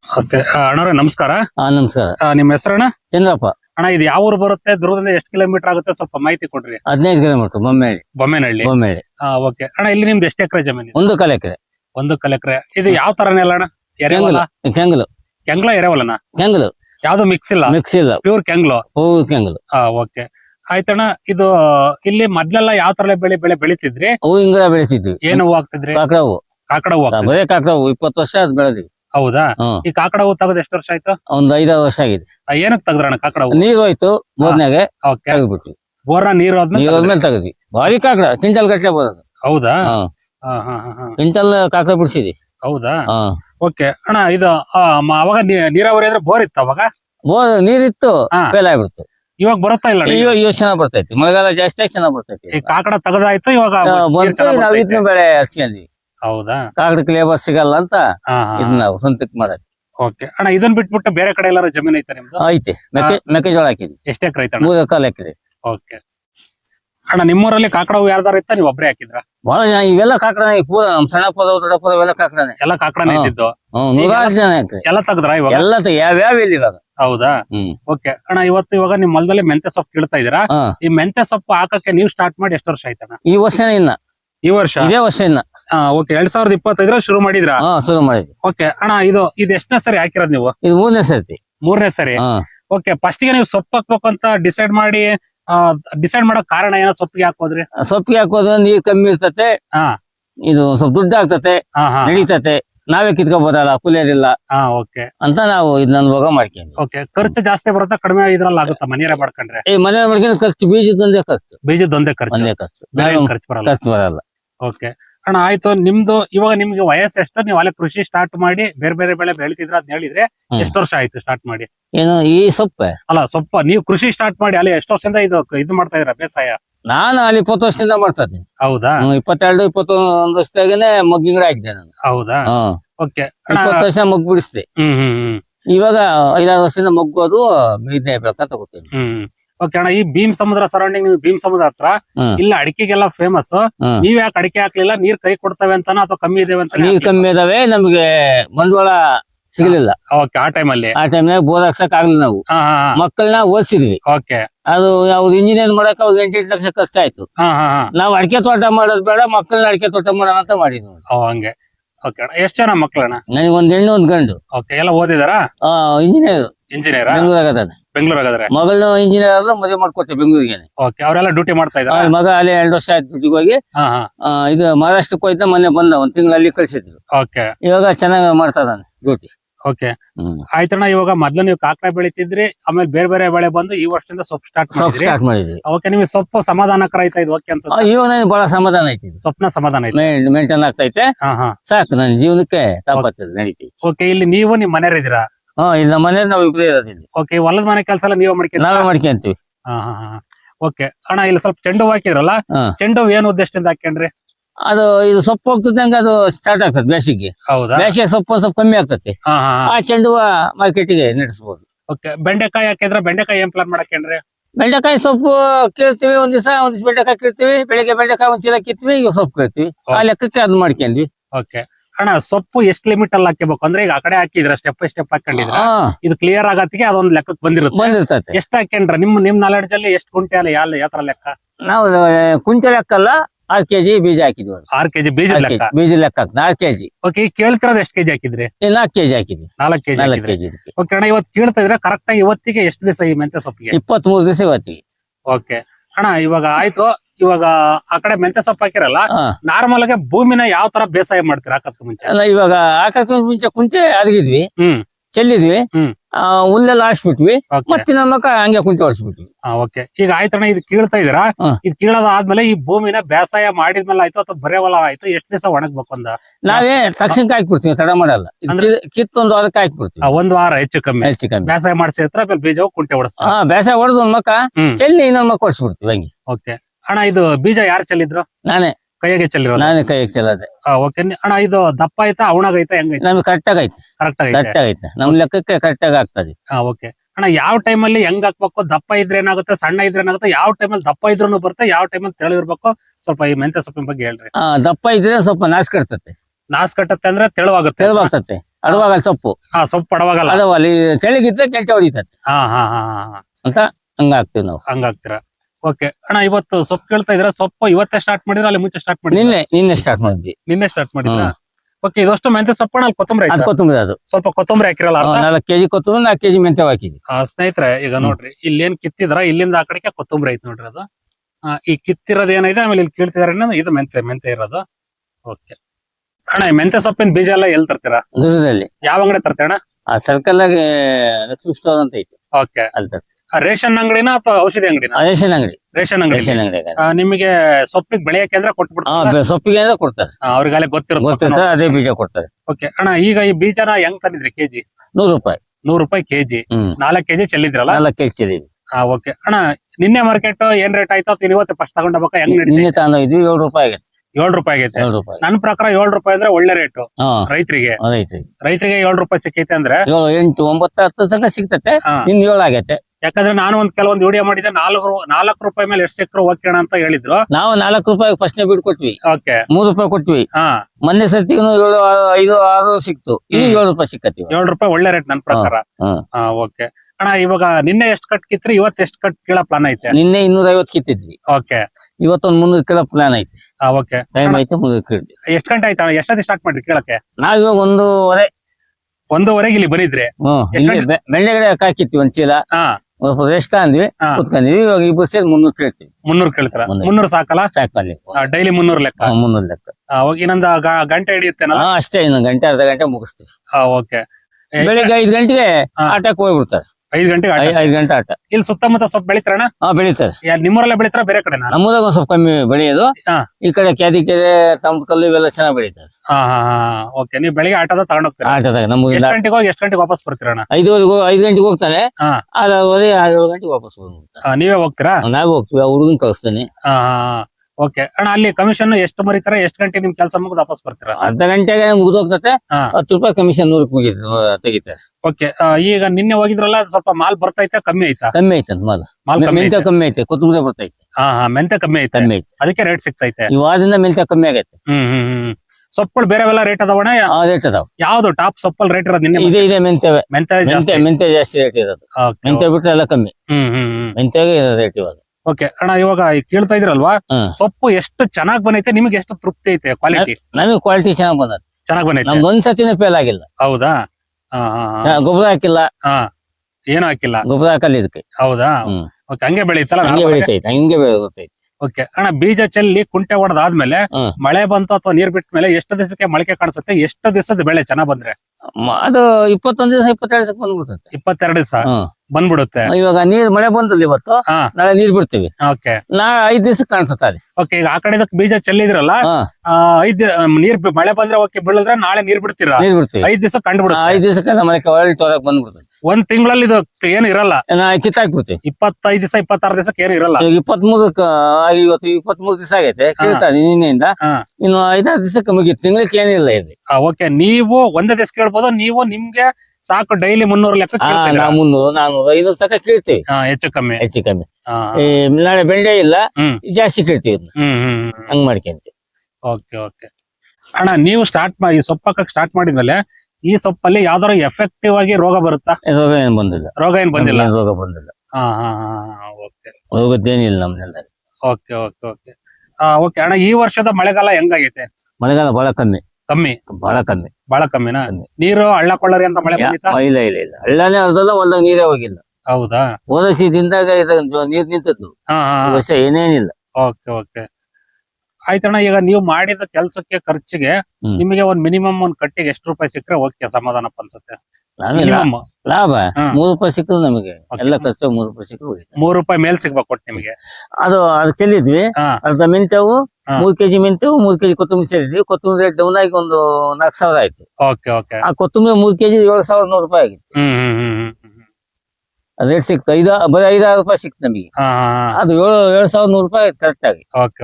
ಓಕೆ ಅಣ್ಣವ್ರೆ ನಮಸ್ಕಾರ. ಹಾ ನಮಸ್ಕಾರ. ಆ, ನಿಮ್ಮ ಹೆಸರಣ್ಣ? ಚಂದ್ರಪ್ಪ. ಅಣ್ಣ ಇದು ಯಾವ ಊರು ಬರುತ್ತೆ? ದುರ್ಗದಿಂದ ಎಷ್ಟು ಕಿಲೋಮೀಟರ್ ಆಗುತ್ತೆ? ಸ್ವಲ್ಪ ಮಾಹಿತಿ ಕೊಡ್ರಿ. ಹದಿನೈದು ಕಿಲೋಮೀಟರ್ ಬೊಮ್ಮೇಳಿ ಬೊಮ್ಮೇನಹಳ್ಳಿ? ಬೊಮ್ಮೇಳಿ ಓಕೆ ಅಣ್ಣ ಇಲ್ಲಿ ನಿಮ್ದು ಎಷ್ಟು ಎಕರೆ ಜಮೀನು ಒಂದು ಕಾಲ ಎಕರೆ. ಒಂದು ಕಲೆಕ್ರೆ ಇದು ಯಾವ ತರ ನೆಲ ಅಣ್ಣ? ಕೆಂಗಲು. ಕೆಂಗ್ಲ. ಎರೆಹೊಲನ? ಕೆಂಗಲು. ಯಾವ್ದು ಮಿಕ್ಸ್ ಇಲ್ಲ? ಮಿಕ್ಸ್ ಇಲ್ಲ. ಪ್ಯೂರ್ ಕೆಂಗ್ಲು. ಹೂವು ಕೆಂಗಲು. ಓಕೆ ಆಯ್ತಣ್ಣ ಇದು ಇಲ್ಲಿ ಮೊದ್ಲೆಲ್ಲ ಯಾವ ತರ ಬೆಳೆ ಬೆಳೆ ಬೆಳಿತಿದ್ರಿ? ಹೂವು ಹಿಂಗ ಬೆಳೆಸಿದ್ವಿ ಏನು ಹೂವು ಹಾಕ್ತಿದ್ರಿ? ಕಾಕಡ ಹೂವು. ಕಾಕಡ ಹೂವು ಹಾಕ್ತಿದ್ರಿ. ಬರೇ ಕಾಕಡ ಹೂವು. ಇಪ್ಪತ್ತು ವರ್ಷ ಅದು ಬೆಳೆದಿವಿ. ಹೌದಾ? ಈ ಕಾಕಡ ಹೂ ತಗದ್ ಎಷ್ಟು ವರ್ಷ ಆಯ್ತು? ಒಂದ್ ಐದಾರು ವರ್ಷ ಆಗಿದೆ. ಆ, ಏನಕ್ ತೆಗ್ದ್ರಣ್ಣ ಕಾಕಡ ಹೂ? ನೀರು ಹೋಯ್ತು ಬೋರ್ನಾಗೆ ಓಕೆ. ತೆಗೆದ್ಬಿಟ್ವಿ. ಬೋರ್ನ ನೀರು ಆದ್ಮೇಲೆ ನೀರ್. ಹೋದ್ಮೇಲೆ ತೆಗದ್ವಿ. ಭಾರಿ ಕಾಕಡ ಕಿಂಟಲ್ ಗಟ್ಟಲೆ ಬರೋದು ಹೌದಾ? ಹಾ. ಹಾ ಹಾ ಹಾ ಹಾ. ಕ್ವಿಂಟಲ್ ಕಾಕಡ ಬಿಡಿಸಿದ್ವಿ. ಹೌದಾ? ಹಾ. ಓಕೆ. ಅಣ್ಣ ಇದು ಆ, ಮ- ಅವಾಗ ನೀ- ನೀರಾವರಿ ಅಂದ್ರೆ ಬೋರ್ ಇತ್ತು ಅವಾಗ? ಬೋರ್ ನೀರಿತ್ತು ಹಾ. ಫೇಲ್ ಆಗ್ಬಿಡ್ತು. ಇವಾಗ ಬರುತ್ತಾ ಇಲ್ಲ ಇವಾಗ ಚೆನ್ನಾಗ್ ಬರ್ತೈತಿ. ಮಳೆಗಾಲ ಜಾಸ್ತಿ ಆಗಿ ಚೆನ್ನಾಗ್ ಬರ್ತೈತಿ ಈ ಕಾಕಡ ತಗದಾಯ್ತು ಇವಾಗ ಆ, ನೀರ್ ಬಂತು ಚೆನ್ನಾಗ್ ನಾವ್ ಬರ್ತೈತೆ. ಇದನ್ನ ಬೆಳೆ ಹಚ್ಕೊಂಡ್ವಿ ಹೌದಾ? ಕಾಕಡ ಲೇಬರ್ ಸಿಗಲ್ಲ ಅಂತ ಹಾ ಹಾ ಇದನ್ನ ನಾವು ಸ್ವಂತಕ್ಕೆ ಮಾಡೋದು ಓಕೆ. ಅಣ್ಣ ಇದನ್ ಬಿಟ್ಬಿಟ್ಟು ಬೇರೆ ಕಡೆ ಎಲ್ಲಾರು ಜಮೀನ್ ಐತೆ ನಿಮ್ದು? ಐತೆ. ಮೆಕ್ಕೆ ಮೆಕ್ಕೆಜೋಳ ಹಾಕಿದ್ವಿ. ಎಷ್ಟೇ ಎಕರೆ ಮೂರು ಕಾಲ ಹಾಕಿದ್ವಿ ಓಕೆ. ಅಣ್ಣ ನಿಮ್ಮೂರಲ್ಲಿ ಕಾಕಡ ಹೂವು ಯಾರ್ದಾರ ಇತ್ತ? ನೀವ್ ಒಬ್ರೇ ಹಾಕಿದ್ರ? ಬಹಳ ಜನ ಇವೆಲ್ಲ ಕಾಕಡ ಪೂರ ನಮ್ ಸಣ್ಣ ಪದ ದೊಡ್ಡ ಪದ ಇವೆಲ್ಲ ಕಾಕಡನೆ. ಎಲ್ಲ ಕಾಕಡನೇ ಹಾ. ಇದ್ದಿದ್ದು? ಹ್ಮ್ ನೂರಾರು ಜನ ಎಲ್ಲ ತೆಗ್ದ್ರ ಇವಾಗ? ಎಲ್ಲ ತ- ಯಾವ್ಯಾವ ಇಲ್ಲ ಇವಾಗ ಹೌದಾ? ಹ್ಮ್. ಓಕೆ. ಅಣ್ಣ ಇವತ್ತು ಇವಾಗ ನಿಮ್ ಹೊಲದಲ್ಲಿ ಮೆಂತೆ ಸೊಪ್ಪು ಕೀಳ್ತಾ ಇದೀರಾ ಹಾ. ಈ ಮೆಂತೆ ಸೊಪ್ಪು ಹಾಕಕ್ಕೆ ನೀವು ಸ್ಟಾರ್ಟ್ ಮಾಡಿ ಎಷ್ಟು ವರ್ಷ ಆಯ್ತಣ್ಣ? ಈ ವರ್ಷ ಇನ್ನ. ಈ ವರ್ಷ? ಇದೇ ವರ್ಷ ಇನ್ನ. ಓಕೆ ಎರಡ್ ಸಾವಿರದ ಇಪ್ಪತ್ತೈದರ ಶುರು ಮಾಡಿದ್ರ? ಹಾ ಶುರು ಮಾಡಿದ್ವಿ. ಓಕೆ ಅಣ್ಣ ಇದು ಇದು ಎಷ್ಟನೇ ಸರಿ ಹಾಕಿರೋದು ನೀವು? ಇದು ಮೂರನೇ ಸರ್ತಿ. ಮೂರನೇ ಸರಿ? ಹಾ. ಓಕೆ ಫಸ್ಟ್ಗೆ ನೀವು ಸೊಪ್ಪು ಹಾಕ್ಬೇಕು ಅಂತ ಡಿಸೈಡ್ ಮಾಡಿ ಡಿಸೈಡ್ ಮಾಡೋ ಕಾರಣ ಏನೋ? ಸೊಪ್ಪಿಗೆ ಹಾಕೋದ್ರಿ? ಸೊಪ್ಪಿಗೆ ಹಾಕೋದ್ರೆ ನೀರ್ ಕಮ್ಮಿ ಇರ್ತತೆ ಹಾ. ಇದು ಸ್ವಲ್ಪ ದುಡ್ಡು ಆಗ್ತತೆ ಹಾ ಹಾ. ನಡೀತತೆ ನಾವೇ ಕಿತ್ಕೋಬೋದಲ್ಲ ಕುಲಿಯೋದಿಲ್ಲ ಹಾ ಓಕೆ ಅಂತ ನಾವು ಇದನ್ನ ಹೋಗ ಮಾಡ್ಕೊಂಡ್ವಿ. ಓಕೆ ಖರ್ಚು ಜಾಸ್ತಿ ಬರುತ್ತಾ ಕಡಿಮೆ ಇದ್ರಲ್ಲಿ ಆಗುತ್ತೆ ಮನೆಯಲ್ಲೇ ಮಾಡ್ಕೊಂಡ್ರೆ? ಈ ಮನೆ ಮಾಡ್ಕೊಂಡು ಖರ್ಚು ಬೀಜದೊಂದೇ ಖರ್ಚು. ಬೀಜದೊಂದೇ ಖರ್ಚು? ಒಂದೇ ಖರ್ಚು. ಬೇರೆ ಬೇರೆ ಏನ್ ಖರ್ಚು ಬರಲ್ಲ? ಖರ್ಚು ಬರಲ್ಲ. ಓಕೆ ಅಣ್ಣ ಆಯ್ತು. ನಿಮ್ದು ಇವಾಗ ನಿಮ್ಗೆ ವಯಸ್ಸು ಎಷ್ಟು? ನೀವು ಅಲ್ಲೇ ಕೃಷಿ ಸ್ಟಾರ್ಟ್ ಮಾಡಿ ಬೇರೆ ಬೇರೆ ಬೆಳೆ ಬೆಳಿತಿದ್ರ ಅಂತ ಹೇಳಿದ್ರೆ ಹ್ಮ್. ಎಷ್ಟು ವರ್ಷ ಆಯ್ತು ಸ್ಟಾರ್ಟ್ ಮಾಡಿ? ಏನು ಈ ಸೊಪ್ಪೆ? ಅಲ್ಲ ಸೊಪ್ಪ. ನೀವು ಕೃಷಿ ಸ್ಟಾರ್ಟ್ ಮಾಡಿ ಅಲ್ಲಿ ಎಷ್ಟು ವರ್ಷದಿಂದ ಇದು ಇದು ಮಾಡ್ತಾ ಇದ್ರ ಬೇಸಾಯ? ನಾನು ಅಲ್ಲಿ ಇಪ್ಪತ್ತು ವರ್ಷದಿಂದ ಮಾಡ್ತಾ ಇದ್ದೀನಿ. ಹೌದಾ? ಹ್ಮ್, ಇಪ್ಪತ್ತೆರಡು ಇಪ್ಪತ್ತೊಂದು ವರ್ಷದಾಗನೆ ಮಗ್ಗಿ ಗಿಡ ಹಾಕಿದೆ ನಾನು. ಹೌದಾ? ಹ್ಮ್ ಓಕೆ ಇಪ್ಪತ್ತು ವರ್ಷ ಮಗ್ ಬಿಡಿಸ್ದೆ ಹ್ಮ್ ಹ್ಮ್. ಇವಾಗ ಐದಾರು ವರ್ಷದಿಂದ ಮಗ್ಗೋದು ಬೀಜನೆ ಬೇಕಂತ ತಗೋತೀನಿ. ಹ್ಮ್. ಓಕೆ ಅಣ್ಣ ಈ ಭೀಮ್ ಸಮುದ್ರ ಸರೌಂಡಿಂಗ್ ನೀವು ಭೀಮ್ ಸಮುದ್ರ ಹತ್ರ. ಇಲ್ಲ ಅಡಿಕೆಗೆಲ್ಲ ಫೇಮಸ್. ನೀವ್ ಯಾಕೆ ಅಡಿಕೆ ಹಾಕ್ಲಿಲ್ಲ? ನೀರ್ ಕೈ ಕೊಡ್ತವೆ ಅಂತಾನ ಅಥವಾ ಕಮ್ಮಿ ಇದಾವೆ ಅಂತ ನೀರ್ ಕಮ್ಮಿ ಇದಾವೆ ನಮ್ಗೆ ಬಂಡವಾಳ ಸಿಗಲಿಲ್ಲ. ಓಕೆ ಆ ಟೈಮ್ ಅಲ್ಲಿ. ಆ ಟೈಮ್ನಾಗ ಬೋರ್ ಹಾಕ್ಸಕ್ ಆಗ್ಲಿಲ್ಲ ನಾವು. ಮಕ್ಕಳನ್ನ ಓದಿಸಿದ್ವಿ. ಓಕೆ ಅದು ಅವ್ರು ಇಂಜಿನಿಯರ್ ಮಾಡಕ್ ಅವ್ರಿಗೆ ಎಂಟು ಎಂಟು ಲಕ್ಷ ಕಷ್ಟ ಆಯ್ತು. ನಾವು ಅಡಿಕೆ ತೋಟ ಮಾಡೋದ್ ಬೇಡ ಮಕ್ಕಳನ್ನ ಅಡಿಕೆ ತೋಟ ಮಾಡೋಣ ಅಂತ ಮಾಡಿದ್ವಿ ಹಂಗೆ. ಓಕೆ ಎಷ್ಟ್ ಜನ ಮಕ್ಕಳಣ್ಣ ನನಗೆ ಒಂದ್ ಹೆಣ್ಣು ಒಂದ್ ಗಂಡು. ಓಕೆ ಎಲ್ಲ ಓದಿದಾರ? ಆ ಇಂಜಿನಿಯರ್ ಇಂಜಿನಿಯರ್ ಬೆಂಗಳೂರಾಗ ಅದಾನೆ ಬೆಂಗಳೂರು ಹಾಗಾದ್ರೆ ಮಗಳನ್ನ ಇಂಜಿನಿಯರ್ ಆದ್ರೆ ಮದುವೆ ಮಾಡ್ಕೊಟ್ಟೆ ಬೆಂಗಳೂರಿಗೆ. ಓಕೆ ಅವರೆಲ್ಲ ಡ್ಯೂಟಿ ಮಾಡ್ತಾ ಇದ್ದಾರೆ? ಮಗ ಅಲ್ಲಿ ಎರಡು ವರ್ಷ ಆಯ್ತು ದುಡ್ಡಿಗೆ ಹೋಗಿ. ಹಾ ಹಾ. ಆ, ಇದು ಮಹಾರಾಷ್ಟ್ರಕ್ಕೆ ಹೋಯ್ತ ಮೊನ್ನೆ ಬಂದ ಒಂದ್ ತಿಂಗಳಲ್ಲಿ ಕಳ್ಸಿದ್ರು. ಓಕೆ ಇವಾಗ ಚೆನ್ನಾಗಿ ಮಾಡ್ತಾ ಇದ್ದಾನೆ ಡ್ಯೂಟಿ ಓಕೆ ಹ್ಮ್. ಆಯ್ತಣ್ಣ ಇವಾಗ ಮೊದ್ಲು ನೀವು ಕಾಕಡ ಬೆಳಿತಿದ್ರಿ ಆಮೇಲೆ ಬೇರೆ ಬೇರೆ ಬೆಳೆ ಬಂದು ಈ ವರ್ಷದಿಂದ ಸೊಪ್ಪು ಸ್ಟಾರ್ಟ್ ಸೊಪ್ಪು ಮಾಡಿದ್ರಿ. ಸ್ಟಾರ್ಟ್ ಮಾಡಿದ್ವಿ. ಓಕೆ ನಿಮಗೆ ಸೊಪ್ಪು ಸಮಾಧಾನಕರ ಆಯ್ತಾ ಇದು ಓಕೆ ಆ, ಅನ್ಸುತ್ತೆ ಇವಾಗ ನನಗೆ ಬಹಳ ಸಮಾಧಾನ ಐತಿ ಸೊಪ್ಪಿನ ಸಮಾಧಾನ ಐತಿ. ಮೇಂಟೈನ್ ಆಗ್ತೈತೆ ಹಾ ಹಾ. ಸಾಕು ನನ್ನ ಜೀವನಕ್ಕೆ ತಾಪತ್ತದ ನಡೀತಿ ಓಕೆ ಇಲ್ಲಿ ನೀವು ನಿಮ್ ಮನೆಯವ್ರು ಇದೀರಾ ಹಾ ಇಲ್ಲಿ ನಮ್ಮ ಮನೇಲಿ ನಾವು ಇಬ್ಬರೇ ಇರೋದಿಲ್ಲ ಓಕೆ ಹೊಲದ ಮನೆ ಕೆಲಸ ಎಲ್ಲ ನೀವೇ ಮಾಡ್ಕೊಂಡ್ ನಾವೇ ಮಾಡ್ಕೊಂತೀವಿ. ಹಾ ಹಾ ಹಾ. ಓಕೆ ಅಣ್ಣ ಇಲ್ಲಿ ಸ್ವಲ್ಪ ಚೆಂಡು ಹೂವ್ ಹಾಕಿದ್ರಲ್ಲ ಹಾ. ಚೆಂಡು ಹೂವ್ ಏನ್ ಉದ್ದೇಶದಿಂದ ಹಾಕೊಂಡ್ರಿ ಅದು ಇದು ಸೊಪ್ಪು ಹೋಗ್ತದಂಗ ಅದು ಸ್ಟಾರ್ಟ್ ಆಗ್ತದೆ ಬೇಸಿಗೆ ಹೌದಾ? ಬೇಸಿಗೆ ಸೊಪ್ಪು ಸ್ವಲ್ಪ ಕಮ್ಮಿ ಆಗ್ತದೆ. ಹಾ ಹಾ ಆ ಚೆಂಡು ಮಾರ್ಕೆಟಿಗೆ ನಡೆಸಬಹುದು ಓಕೆ ಬೆಂಡೆಕಾಯಿ ಹಾಕಿದ್ರೆ ಬೆಂಡೆಕಾಯಿ ಏನ್ ಪ್ಲಾನ್ ಮಾಡಾಕೊಂಡ್ರಿ ಬೆಂಡೆಕಾಯಿ ಸೊಪ್ಪು ಕೀಳ್ತೀವಿ ಒಂದ್ ದಿವಸ ಒಂದ್ ದಿವಸ ಬೆಂಡೆಕಾಯಿ ಕೀಳ್ತೀವಿ ಬೆಳಿಗ್ಗೆ ಬೆಂಡೆಕಾಯಿ ಒಂದ್ ಚೀಲ ಕಿತ್ವಿ ಈಗ ಸೊಪ್ಪು ಕೀಳ್ತೀವಿ. ಆ ಲೆಕ್ಕಕ್ಕೆ ಅದ್ ಮಾಡ್ಕೊಂಡ್ವಿ. ಓಕೆ ಅಣ್ಣ ಸೊಪ್ಪು ಎಷ್ಟ್ ಲಿಮಿಟ್ ಅಲ್ಲಿ ಹಾಕಬೇಕು ಅಂದ್ರೆ ಈಗ ಆ ಕಡೆ ಹಾಕಿದ್ರ ಸ್ಟೆಪ್ ಬೈ ಸ್ಟೆಪ್ ಹಾಕೊಂಡಿದ್ರ ಇದು ಕ್ಲಿಯರ್ ಆಗತ್ತಿಗೆ ಅದೊಂದು ಲೆಕ್ಕಕ್ಕೆ ಬಂದಿರುತ್ತೆ. ಎಷ್ಟು ಎಷ್ಟ್ ಹಾಕೊಂಡ್ರ ನಿಮ್ ನಿಮ್ ನಾಲೆಡ್ಜ್ ಅಲ್ಲಿ ಎಷ್ಟು ಕುಂಟೆ ಅಲ್ಲ ಯಾವ ಯಾವ ತರ ಲೆಕ್ಕ? ನಾವು ಕುಂಟೆ ಲೆಕ್ಕ ಅಲ್ಲ ಆರ್ ಕೆಜಿ ಬೀಜ ಹಾಕಿದ್ವಿ ಆರ್ ಆರ್ ಕೆಜಿ ಬೀಜ ಲೆಕ್ಕ ಬೀಜ ಲೆಕ್ಕ ನಾಲ್ಕು ಕೆಜಿ ಓಕೆ ಈಗ ಕೇಳ್ತಿರೋದು ಎಷ್ಟ್ ಕೆಜಿ ಹಾಕಿದ್ರಿ? ನಾಲ್ಕು ಕೆಜಿ ಹಾಕಿದ್ವಿ. ನಾಲ್ಕು ಕೆಜಿ ನಾಲ್ಕು ಕೆಜಿ ಓಕೆ ಅಣ್ಣ ಇವತ್ತು ಕೇಳ್ತಾ ಇದ್ರೆ ಕರೆಕ್ಟ್ ಆಗಿ ಇವತ್ತಿಗೆ ಎಷ್ಟು ದಿವಸ ಈ ಮೆಂತೆ ಸೊಪ್ಪಿಗೆ? ಇಪ್ಪತ್ತ್ ಮೂರು ದಿವಸ ಇವತ್ತಿಗೆ. ಓಕೆ ಅಣ್ಣ ಇವಾಗ ಆಯ್ತು. ಇವಾಗ ಆ ಕಡೆ ಮೆಂತೆ ಸೊಪ್ಪು ಹಾಕಿರಲ್ಲ ಹಾ. ನಾರ್ಮಲ್ ಆಗಿ ಭೂಮಿನ ಯಾವ ತರ ಬೇಸಾಯ ಮಾಡ್ತೀರಾ ಹಾಕತ್ ಮುಂಚೆ? ಅಲ್ಲ ಇವಾಗ ಹಾಕಕ್ಕೂ ಮುಂಚೆ ಕುಂಚೆ ಅದಿದ್ವಿ ಹ್ಮ್. ಚೆಲ್ಲಿದ್ವಿ. ಹುಲ್ಲೆಲ್ಲ ಹಾಸ್ಬಿಟ್ವಿ. ಮತ್ತೆ ನಮ್ಮ ಮಕ್ಕ ಹಂಗೆ ಕುಂಟೆ ಹೊರಿಸ್ಬಿಟ್ವಿ ಓಕೆ ಈಗ ಆಯ್ತಣ್ಣ ಇದು ಕೀಳ್ತಾ ಇದೀರಾ ಇದು ಕೀಳೋದಾದ್ಮೇಲೆ ಈ ಭೂಮಿನ ಬೇಸಾಯ ಮಾಡಿದ್ಮೇಲೆ ಆಯ್ತು ಅಥವಾ ಬರೇ ಹೊಲ ಆಯ್ತು? ಎಷ್ಟು ದಿವಸ ಒಣಗ್ಬೇಕು ಅಂದ ನಾವೇ ತಕ್ಷಣಕ್ಕೆ ಹಾಕ್ಬಿಡ್ತೀವಿ ತಡ ಮಾಡಲ್ಲ. ಕಿತ್ತೊಂದು ವಾರಕ್ಕೆ ಹಾಕ್ಬಿಡ್ತೀವಿ. ಒಂದ್ ವಾರ ಹೆಚ್ಚು ಕಮ್ಮಿ. ಹೆಚ್ಚು ಕಮ್ಮಿ. ಬೇಸಾಯ ಮಾಡಿಸಿ ಹತ್ರ ಆಮೇಲೆ ಬೀಜ ಕುಂಟೆ ಹೊಡಿಸ್ತಾರೆ ಬೇಸಾಯ ಹೊಡೆದು ಒಂದ್ ಮಕ್ಕ ಚೆಲ್ಲಿ ಇನ್ನೊಂದ್ ಮಕ್ಕ ಹೊಡ್ಸ್ಬಿಡ್ತೀವಿ ಹಂಗೆ. ಓಕೆ ಅಣ್ಣ ಇದು ಬೀಜ ಯಾರು ಚೆಲ್ಲಿದ್ರು? ನಾನೇ. ಕೈಯಾಗೆ ಚೆಲ್ಲಿರೋದು? ನಾನೇ ಕೈಗೆ ಚೆಲ್ಲದೆ. ಓಕೆ ಅಣ್ಣ ಇದು ದಪ್ಪ ಆಯ್ತಾ ಅವಣಾಗೈತಾ ಹೆಂಗೈತೆ ನಮ್ಗೆ ಕರೆಕ್ಟ್ ಆಗೈತೆ ಕರೆಕ್ಟ್ ಆಗೈತೆ ಕರೆಕ್ಟ್ ಆಗೈತೆ ನಮ್ ಲೆಕ್ಕಕ್ಕೆ ಕರೆಕ್ಟ್ ಆಗಿ ಆಗ್ತದೆ. ಆ, ಓಕೆ ಅಣ್ಣ ಯಾವ ಟೈಮಲ್ಲಿ ಹೆಂಗ್ ಹಾಕ್ಬೇಕು? ದಪ್ಪ ಇದ್ರೆ ಏನಾಗುತ್ತೆ? ಸಣ್ಣ ಇದ್ರೆ ಏನಾಗುತ್ತೆ? ಯಾವ ಟೈಮಲ್ಲಿ ದಪ್ಪ ಇದ್ರೂ ಬರುತ್ತೆ ಯಾವ ಟೈಮಲ್ಲಿ ತೆಳುವಿರ್ಬೇಕು ಸ್ವಲ್ಪ ಈ ಮೆಂತೆ ಸೊಪ್ಪಿನ ಬಗ್ಗೆ ಹೇಳ್ರಿ. ಆ ದಪ್ಪ ಇದ್ರೆ ಸ್ವಲ್ಪ ನಾಶ ಕಟ್ತತೆ. ನಾಸ್ ಕಟ್ಟತ್ತೆ ಅಂದ್ರೆ ತೆಳುವಾಗುತ್ತೆ. ತೆಳುವಾಗ್ತತೆ. ಅಡವಾಗಲ್ಲ ಸೊಪ್ಪು. ಹಾ ಸೊಪ್ಪು ಅಡವಾಗಲ್ಲ. ಅದವಲ್ಲಿ ತೆಳಗಿದ್ರೆ ಕೆಲ್ಟ ಹೊಡಿತತೆ. ಹಾ ಹಾ ಹಾ ಹಾ ಹಾ. ಅಂತ ಹಂಗ ಹಾಕ್ತಿವಿ ನಾವು. ಹಂಗಾಗ್ತೀರಾ ಓಕೆ ಅಣ್ಣ ಇವತ್ತು ಸೊಪ್ಪು ಕೇಳ್ತಾ ಇದ್ರ ಸೊಪ್ಪು ಇವತ್ತೇ ಸ್ಟಾರ್ಟ್ ಮಾಡಿದ್ರ ಅಲ್ಲಿ ಮುಂಚೆ ಸ್ಟಾರ್ಟ್ ಮಾಡಿ ನಿನ್ನೆ ನಿನ್ನೆ ಸ್ಟಾರ್ಟ್ ಮಾಡಿದ್ವಿ. ನಿನ್ನೆ ಸ್ಟಾರ್ಟ್ ಮಾಡಿದ್ರ? ಓಕೆ ಇದಷ್ಟು ಮೆಂತೆ ಸೊಪ್ಪು ಅಲ್ಲಿ ಕೊತ್ತಂಬರಿ ಅದು ಕೊತ್ತಂಬರಿ ಅದು. ಸ್ವಲ್ಪ ಕೊತ್ತಂಬರಿ ಹಾಕಿರಲ್ಲ ನಾಲ್ಕು ಕೆಜಿ ಕೊತ್ತಂಬರಿ ನಾಲ್ಕು ಕೆಜಿ ಮೆಂತೆ ಹಾಕಿದ್ವಿ. ಆ, ಸ್ನೇಹಿತರೆ ಈಗ ನೋಡ್ರಿ ಇಲ್ಲಿ ಏನ್ ಕಿತ್ತಿದ್ರ ಇಲ್ಲಿಂದ ಆ ಕಡೆಗೆ ಕೊತ್ತಂಬರಿ ಐತಿ ನೋಡ್ರಿ ಅದು. ಈ ಕಿತ್ತಿರೋದು ಏನಿದೆ ಆಮೇಲೆ ಇಲ್ಲಿ ಕೇಳ್ತಿದಾರೆ ಇದು ಮೆಂತೆ ಮೆಂತೆ ಇರೋದು. ಓಕೆ ಅಣ್ಣ ಈ ಮೆಂತೆ ಸೊಪ್ಪಿನ ಬೀಜ ಎಲ್ಲ ಎಲ್ಲಿ ತರ್ತೀರಾ? ದುರ್ಗದಲ್ಲಿ. ಯಾವ ಅಂಗಡಿ ತರ್ತೀರ ಅಣ್ಣ? ಸರ್ಕಲ್ ಆಗಿ ಲಕ್ಷ್ಮಿ ಸ್ಟೋರ್ ಅಂತ ಐತಿ. ಓಕೆ ಅಲ್ಲಿ ತರ್ತೀವಿ. ರೇಷನ್ ಅಂಗಡಿನ ಅಥವಾ ಔಷಧಿ ಅಂಗಡಿನ? ಆ, ರೇಷನ್ ಅಂಗಡಿ. ರೇಷನ್ ಅಂಗಡಿ. ರೇಷನ್ ಅಂಗಡಿ ನಿಮಗೆ ಸೊಪ್ಪಿಗೆ ಬೆಳೆಯಕ್ಕೆ ಅಂದ್ರೆ ಹಾ ಕೊಟ್ಬಿಡ್ತಾರೆ ಬೆ- ಸೊಪ್ಪಿಗೆ ಅಂದ್ರೆ ಕೊಡ್ತಾರೆ. ಅವ್ರಿಗಾಲೆ ಗೊತ್ತಿರುತ್ತೆ ಗೊತ್ತಿರ್ತಾರೆ ಅದೇ ಬೀಜ ಕೊಡ್ತಾರೆ. ಓಕೆ ಅಣ್ಣ ಈಗ ಈ ಬೀಜನ ಹೆಂಗ್ ತಂದಿದ್ರಿ ಕೆಜಿ? ನೂರು ರೂಪಾಯಿ. ನೂರು ರೂಪಾಯಿ ಕೆಜಿ. ಹ್ಮ್. ನಾಲ್ಕು ಕೆಜಿ ಚೆಲ್ಲಿದ್ರಲ್ಲ? ನಾಲ್ಕು ಕೆಜಿ ಚೆಲ್ಲಿ ಹಾ ಓಕೆ. ಅಣ್ಣ ನಿನ್ನೆ ಮಾರ್ಕೆಟ್ ಏನ್ ರೇಟ್ ಆಯ್ತು ಅಥವಾ ಇವತ್ತು ಫಸ್ಟ್ ತಗೊಂಡಬೇಕಾ ಹೆಂಗ್ ನಡೀತಿ ನಿನ್ನೆ ಇದು ಏಳು ರೂಪಾಯಿ ಆಗೈತೆ. ಏಳು ರೂಪಾಯಿ ಆಗೈತೆ. ಏಳು ರೂಪಾಯಿ. ನನ್ನ ಪ್ರಕಾರ ಏಳು ರೂಪಾಯಿ ಅಂದ್ರೆ ಒಳ್ಳೆ ರೇಟ್. ಹಾ. ರೈತರಿಗೆ. ಅದೈತಿ ರೈತರಿಗೆ ಏಳು ರೂಪಾಯಿ ಸಿಕ್ಕೈತೆ ಅಂದ್ರೆ? ಏಳು ಎಂಟು ಒಂಬತ್ತು ಹತ್ತು ತನಕ ಸಿಗ್ತತೆ. ಹಾ. ಇನ್ ಏಳು ಆಗೈತೆ. ಯಾಕಂದ್ರೆ ನಾನು ಒಂದ್ ಕೆಲವೊಂದು ವಿಡಿಯೋ ಮಾಡಿದ್ದೆ ನಾಲ್ಕು ನಾಲ್ಕು ರೂಪಾಯಿ ಮೇಲೆ ಎಷ್ಟು ಸಿಕ್ಕರು ಓಕೆ ಅಂತ ಹೇಳಿದ್ರು. ನಾವು ನಾಲ್ಕು ರೂಪಾಯಿ ಫಸ್ಟ್ ಬಿಡ್ ಕೊಟ್ವಿ ಓಕೆ. ಮೂರು ರೂಪಾಯಿ ಕೊಟ್ವಿ. ಹಾ. ಮೊನ್ನೆ ಸರ್ತಿ ಏಳು ಐದು ಆರು ಸಿಕ್ತು. ಇದು. ಏಳು ರೂಪಾಯಿ ಸಿಕ್ಕತ್ತಿ. ಏಳು ರೂಪಾಯಿ ಒಳ್ಳೆ ರೇಟ್ ನನ್ನ ಪ್ರಕಾರ. ಓಕೆ. ಅಣ್ಣ ಇವಾಗ ನಿನ್ನೆ ಎಷ್ಟು ಕಟ್ ಕಿತ್ರಿ ಇವತ್ತು ಎಷ್ಟು ಕಟ್ ಕೀಳ ಪ್ಲಾನ್ ಐತೆ? ನಿನ್ನೆ ಇನ್ನೂರ ಐವತ್ತು ಕಿತ್ತಿದ್ವಿ. ಓಕೆ. ಇವತ್ತೊಂದು ಮುನ್ನೂರು ಕೇಳ ಪ್ಲಾನ್ ಐತಿ. ಓಕೆ. ಟೈಮ್ ಐತೆ ಮುನ್ನೂರು ಕೇಳಿದ್ವಿ ಎಷ್ಟು ಗಂಟೆ ಆಯ್ತಾ ಎಷ್ಟೊತ್ತಿ ಸ್ಟಾರ್ಟ್ ಮಾಡ್ರಿ ಕೇಳಕ್ಕೆ? ನಾವ್ ಇವಾಗ ಒಂದೂವರೆ. ಒಂದೂವರೆಗೆ ಇಲ್ಲಿ ಬಂದಿದ್ರಿ. ಬೆಳ್ಳೆಗಡೆ ಎಷ್ಟ್ ಹಾಕಿತ್ವಿ ಒಂದ್ ಚೀಲ. ರೆಸ್ಟ್ ಅಂದ್ವಿ ಕುತ್ಕೊಂಡ್ವಿ. ಇವಾಗ ಈ ಬಸ್ ಮುನ್ನೂರು ಕೇಳ್ತೀವಿ. ಮುನ್ನೂರ್ ಕೇಳ್ತಾರ? ಮುನ್ನೂರು. ಸಾಕಲ್ಲ? ಸಾಕಲ್ಲಿ. ಡೈಲಿ ಮುನ್ನೂರ್ ಲೆಕ್ಕ? ಮುನ್ನೂರು ಲೆಕ್ಕ. ಇನ್ನೊಂದು ಗಂಟೆ ಹಿಡಿಯುತ್ತೆ ಅಷ್ಟೇ ಇನ್ನೊಂದು ಗಂಟೆ ಅರ್ಧ ಗಂಟೆ ಮುಗಿಸ್ತೀವಿ. ಓಕೆ. ಬೆಳಿಗ್ಗೆ ಐದು ಗಂಟೆಗೆ. ಆಟಕ್ಕೆ ಹೋಗ್ಬಿಡ್ತಾರೆ. ಐದ್ ಗಂಟೆಗೆ ಆಟ. ಐ- ಐದು ಗಂಟೆ ಆಟ. ಇಲ್ಲಿ ಸುತ್ತಮುತ್ತ ಸ್ವಲ್ಪ ಬೆಳಿತಾರಣ ಹಾ ಬೆಳಿತಾರೆ. ನಿಮ್ಮೂರಲ್ಲೇ ಬೆಳಿತಾರ ಬೇರೆ ಕಡೆನಾ? ನಮ್ಮೂರಾಗ ಒಂದ್ ಸ್ವಲ್ಪ ಕಮ್ಮಿ ಬೆಳೆಯೋದು. ಹಾ. ಈ ಕಡೆ ಕ್ಯಾದಿ ಕೆರೆ ಕಲ್ಲು ಇವೆಲ್ಲ ಚೆನ್ನಾಗಿ ಬೆಳೀತಾರೆ. ಹಾ ಹಾ ಹಾ ಓಕೆ ನೀವು ಬೆಳಿಗ್ಗೆ ಆಟದ ತಗೊಂಡ್ ಹೋಗ್ತೀರಾ? ಆಟದಾಗ ನಮ್ಗೆ ಎಷ್ಟ್ ಗಂಟೆಗೆ ಹೋಗಿ ಎಷ್ಟ್ ಗಂಟೆಗೆ ವಾಪಸ್ ಬರ್ತೀರಣ್ಣ? ಐದುವರೆಗೆ ಹೋಗ್- ಐದು ಗಂಟೆಗೆ ಹೋಗ್ತಾನೆ. ಹಾ. ಆರೂವರೆ ಏಳು ಗಂಟೆಗೆ ವಾಪಸ್ ಬಂದ್ಬಿಡ್ತಾನೆ. ನೀವೇ ಹೋಗ್ತೀರಾ? ನಾವೇ ಹೋಗ್ತೀವಿ ಆ ಹುಡುಗನ್ ಕಳಿಸ್ತಾನೆ. ಹಾ. ಓಕೆ ಅಣ್ಣ ಅಲ್ಲಿ ಕಮಿಷನ್ ಎಷ್ಟು ಮರಿತಾರೆ? ಎಷ್ಟು ಗಂಟೆ ನಿಮ್ ಕೆಲಸ ಮುಗಿದು ವಾಪಸ್ ಬರ್ತೀರಾ? ಅರ್ಧ ಗಂಟೆಗೆ ಮುಗಿದೋಗ್ತತೆ ಹಾ. ಹತ್ತು ರೂಪಾಯಿ ಕಮಿಷನ್ ನೂರಕ್ಕೆ ಮುಗಿತ ತೆಗಿತಾರೆ ಓಕೆ ಈಗ ನಿನ್ನೆ ಹೋಗಿದ್ರಲ್ಲ ಅದು ಸ್ವಲ್ಪ ಮಾಲ್ ಬರ್ತೈತೆ ಕಮ್ಮಿ ಐತಾ? ಕಮ್ಮಿ ಐತಂತ ಮಾಲ್. ಮಾಲ್ ಕಮ್ಮಿ ಮೆಂತ್ಯ ಐತೆ. ಕಮ್ಮಿ ಐತೆ ಕೊತ್ತಂಬರಿ ಬರ್ತೈತೆ. ಹಾ ಹಾ ಮೆಂತೆ ಕಮ್ಮಿ ಐತೆ. ಕಮ್ಮಿ ಐತೆ. ಅದಕ್ಕೆ ರೇಟ್ ಸಿಗ್ತೈತೆ. ಈ ವಾರದಿಂದ ಮೆಂತ್ಯ ಕಮ್ಮಿ ಆಗೈತೆ. ಹ್ಮ್ ಹ್ಮ್ ಹ್ಮ್ ಸೊಪ್ಪುಗಳು ಬೇರೆವೆಲ್ಲ ರೇಟ್ ಅದಾವಣ ಆ ರೇಟ್ ಅದಾವ. ಯಾವ್ದು ಟಾಪ್ ಸೊಪ್ಪಲ್ ರೇಟ್ ಇರೋದು ನಿನ್ನೆ ಇದೆ ಇದೆ ಮೆಂತ್ಯವೇ. ಮೆಂತೆ ಮೆಂತ್ಯ ಜಾಸ್ತಿ? ಮೆಂತ್ಯ ಜಾಸ್ತಿ ರೇಟ್ ಇರೋದು. Okay, ಮೆಂತ್ಯ ಬಿಟ್ರೆ ಎಲ್ಲ ಕಮ್ಮಿ. ಹ್ಮ್ ಹ್ಮ್ ಹ್ಮ್. ಮೆಂತ್ಯಗೆ ರೇಟ್ ಇವಾಗ. ಓಕೆ ಅಣ್ಣ ಇವಾಗ ಕೇಳ್ತಾ ಇದ್ರಲ್ವಾ. ಸೊಪ್ಪು ಎಷ್ಟು ಚೆನ್ನಾಗ್ ಬಂದೈತೆ ನಿಮ್ಗೆ ಎಷ್ಟು ತೃಪ್ತಿ ಐತೆ ಕ್ವಾಲಿಟಿ ನಮಗೆ ಕ್ವಾಲಿಟಿ ಚೆನ್ನಾಗಿ ಬಂದದ ಚೆನ್ನಾಗ್ ಬಂದೈತೆ? ನಮ್ದು ಒಂದ್ ಸತಿನ ಫೇಲ್ ಆಗಿಲ್ಲ. ಹೌದಾ? ಆ. ಚ- ಗೊಬ್ಬರ ಹಾಕಿಲ್ಲ. ಏನು ಹಾಕಿಲ್ಲ? ಗೊಬ್ಬರ ಹಾಕಲ್ಲ ಇದಕ್ಕೆ. ಹೌದಾ? ಹ್ಮ್. ಓಕೆ ಹಂಗೆ ಬೆಳೀತಲ್ಲ ಹಂಗೆ ಬೆಳಿತೈತೆ ಹಂಗೆ ಬೆಳಿತೈತೆ. ಓಕೆ ಅಣ್ಣ ಬೀಜ ಚೆಲ್ಲಿ ಕುಂಟೆ ಹೊಡೆದಾದ್ಮೇಲೆ ಹ್ಮ್. ಮಳೆ ಬಂತು ಅಥವಾ ನೀರ್ ಬಿಟ್ಟ ಮೇಲೆ ಎಷ್ಟು ದಿವಸಕ್ಕೆ ಮೊಳಕೆ ಕಾಣಿಸುತ್ತೆ ಎಷ್ಟು ದಿವಸದ ಬೆಳೆ ಚೆನ್ನಾಗ್ ಬಂದ್ರೆ? ಅದು ಇಪ್ಪತ್ತೊಂದ್ ದಿವಸ ಇಪ್ಪತ್ತೆರಡು ದಿವಸಕ್ಕೆ ಬಂದ್ಬಿಡ್ತೈತೆ. ಇಪ್ಪತ್ತೆರಡು ದಿವಸ? ಹ್ಮ್. ಬಂದ್ಬಿಡುತ್ತೆ. ಇವಾಗ ನೀರ್ ಮಳೆ ಬಂದದ್ದು ಇವತ್ತು ಹಾ. ನಾಳೆ ನೀರ್ ಬಿಡ್ತೀವಿ. ಓಕೆ. ನಾಳೆ ಐದ್ ದಿವಸ ಕಾಣಿಸುತ್ತೆ ಓಕೆ ಈಗ ಆ ಕಡೆ ಬೀಜ ಚೆಲ್ಲಿದ್ರಲ್ಲ ಆ, ಐದ್ ನೀರ್ ಬಿ- ಮಳೆ ಬಂದ್ರೆ ಓಕೆ ಬೀಳಿದ್ರೆ ನಾಳೆ ನೀರ್ ಬಿಡ್ತೀರಾ? ನೀರ್ ಬಿಡ್ತೀವಿ. ಐದ್ ದಿವಸ ಕಂಡು ಆ, ಬಿಡುತ್ತೆ ಐದ್ ದಿವಸಕ್ಕೆ ನಮ್ಮ ಕವಳಿ ಒಳ್ಳೆ ತೋರಕ್ ಬಂದ್ಬಿಡ್ತದೆ. ಒಂದ್ ತಿಂಗಳಲ್ಲಿ ಇದು ಏನು ಇರಲ್ಲ? ನಾ ಕಿತ್ತಾಕ್ಬಿಡ್ತೀವಿ. ಇಪ್ಪತ್ತೈದು ದಿವಸ ಇಪ್ಪತ್ತಾರು ದಿವಸಕ್ಕೆ ಏನು ಇರಲ್ಲ? ಇವಾಗ ಇಪ್ಪತ್ಮೂರಕ್ಕ ಇವತ್ತು ಇಪ್ಪತ್ಮೂರು ದಿವಸ ಆಗೈತೆ ಕೇಳ್ತಾನೆ ನಿನ್ನೆಯಿಂದ. ಹಾ. ಇನ್ನು ಐದಾರು ದಿವಸಕ್ಕೆ ಮುಗಿತು ತಿಂಗಳಿಗೆ ಏನಿಲ್ಲ ಇದು ಓಕೆ ನೀವು ಒಂದೇ ದಿವಸ ಕೇಳ್ಬೋದು ನೀವು ನಿಮ್ಗೆ ಸಾಕು ಡೈಲಿ ಮುನ್ನೂರು ಲೆಕ್ಕ ಕೇಳ್ತೀರಾ? ನಾವು ಮುನ್ನೂರು ನಾನೂರು ಐನೂರು ತಕ ಕೇಳ್ತೀವಿ. ಹಾ, ಹೆಚ್ಚು ಕಮ್ಮಿ. ಹೆಚ್ಚು ಕಮ್ಮಿ. ಹಾ, ಈ ನಾಳೆ ಬೆಂಡೆ ಇಲ್ಲ ಹ್ಮ್. ಜಾಸ್ತಿ ಕೇಳ್ತೀವಿ ಇದನ್ನ. ಹ್ಮ್ ಹ್ಮ್ ಹಂಗ್ ಮಾಡ್ಕೊಂತೀವಿ. Okay okay. ಅಣ್ಣ ನೀವು ಸ್ಟಾರ್ಟ್ ಈ ಸೊಪ್ಪು ಹಾಕಕ್ ಸ್ಟಾರ್ಟ್ ಮಾಡಿದ್ಮೇಲೆ ಈ ಸೊಪ್ಪಲ್ಲಿ ಯಾವ್ದಾರು ಎಫೆಕ್ಟಿವ್ ಆಗಿ ರೋಗ ಬರುತ್ತಾ? ರೋಗ ಏನ್ ಬಂದಿಲ್ಲ. ರೋಗ ಏನ್ ಬಂದಿಲ್ಲ? ನಮ್ಗೇನ್ ರೋಗ ಬಂದಿಲ್ಲ. ಹಾ ಹಾ ಓಕೆ. ರೋಗದ್ದೇನಿಲ್ಲ ನಮ್ನೆಲ್ಲ ಓಕೆ ಓಕೆ ಓಕೆ. ಓಕೆ. ಅಣ್ಣ ಈ ವರ್ಷದ ಮಳೆಗಾಲ ಹೆಂಗಾಗೈತೆ? ಮಳೆಗಾಲ ಬಹಳ ಕಮ್ಮಿ. ಕಮ್ಮಿ? ಬಹಳ ಕಮ್ಮಿ. ಬಹಳ ಕಮ್ಮಿನ? ಕಮ್ಮಿ. ನೀರು ಹಳ್ಳ ಕೊಳ್ಳರಿ ಅಂತ ಮಳೆ ಯಾ- ಬಂದಿತ್ತಾ? ಇಲ್ಲ ಇಲ್ಲ ಇಲ್ಲ. ಹಳ್ಳನೇ ಅರ್ಧಲ್ಲ ಹೊಲ್ದಾಗ ನೀರೇ ಹೋಗಿಲ್ಲ. ಹೌದಾ? ಓದಿಸಿ ದಿಂದಾಗ ನೀರ್ ನಿಂತದ್ದು ಹಾ ಈ ಹಾ. ವರ್ಷ ಏನೇನಿಲ್ಲ. Okay okay. ಆಯ್ತಣ್ಣ ಈಗ ನೀವು ಮಾಡಿದ ಕೆಲ್ಸಕ್ಕೆ ಖರ್ಚಿಗೆ ಹ್ಮ್. ನಿಮಗೆ ಒಂದ್ ಮಿನಿಮಮ್ ಒಂದ್ ಕಟ್ಟಿಗೆ ಎಷ್ಟು ರೂಪಾಯಿ ಸಿಕ್ಕರೆ ಓಕೆ ಸಮಾಧಾನಪ್ಪ ಅನ್ಸುತ್ತೆ. ನಮಗೆ ಲಾಭ. ಮೂರು ರೂಪಾಯಿ ಸಿಕ್ಕದು ನಮಗೆ. Okay. ಎಲ್ಲ ಖರ್ಚು ಮೂರು ರೂಪಾಯಿ ಸಿಕ್ಕದು ಮೂರು ಮೂರ್ ರೂಪಾಯಿ ಮೇಲ್ ಸಿಗ್ಬೇಕು ಒಟ್ಟು ನಿಮಗೆ. ಅದು ಅದು ಚೆಲ್ಲಿದ್ವಿ. ಹಾ. ಅರ್ಧ ಮೆಂತ್ಯವು ಹಾ. ಮೂರ್ ಕೆಜಿ ಮೆಂತ್ಯವು ಮೂರ್ ಕೆಜಿ ಕೊತ್ತಂಬರಿ ಸೇರಿದ್ವಿ. ಕೊತ್ತಂಬರಿ ರೇಟ್ ಡೌನ್ ಆಗಿ ಒಂದು ನಾಲ್ಕು ಸಾವಿರ ಆಯ್ತು. ಓಕೆ ಓಕೆ ಆ ಕೊತ್ತಂಬರಿ ಮೂರ್ ಕೆಜಿ ಏಳು ಸಾವಿರದ ನೂರು ರೂಪಾಯಿ ಆಗಿತ್ತು. ಹ್ಮ್ ಹ್ಮ್ ಹ್ಮ್ ಹ್ಮ್ ಹ್ಮ್. ರೇಟ್ ಸಿಕ್ತು. ಐದ ಬರೀ ಐದಾರು ರೂಪಾಯಿ ಸಿಕ್ತು ನಮಗೆ. ಅದು ಏಳು ಏಳು ಸಾವಿರದ ನೂರು ರೂಪಾಯಿ ಕರೆಕ್ಟ್ ಆಗಿ.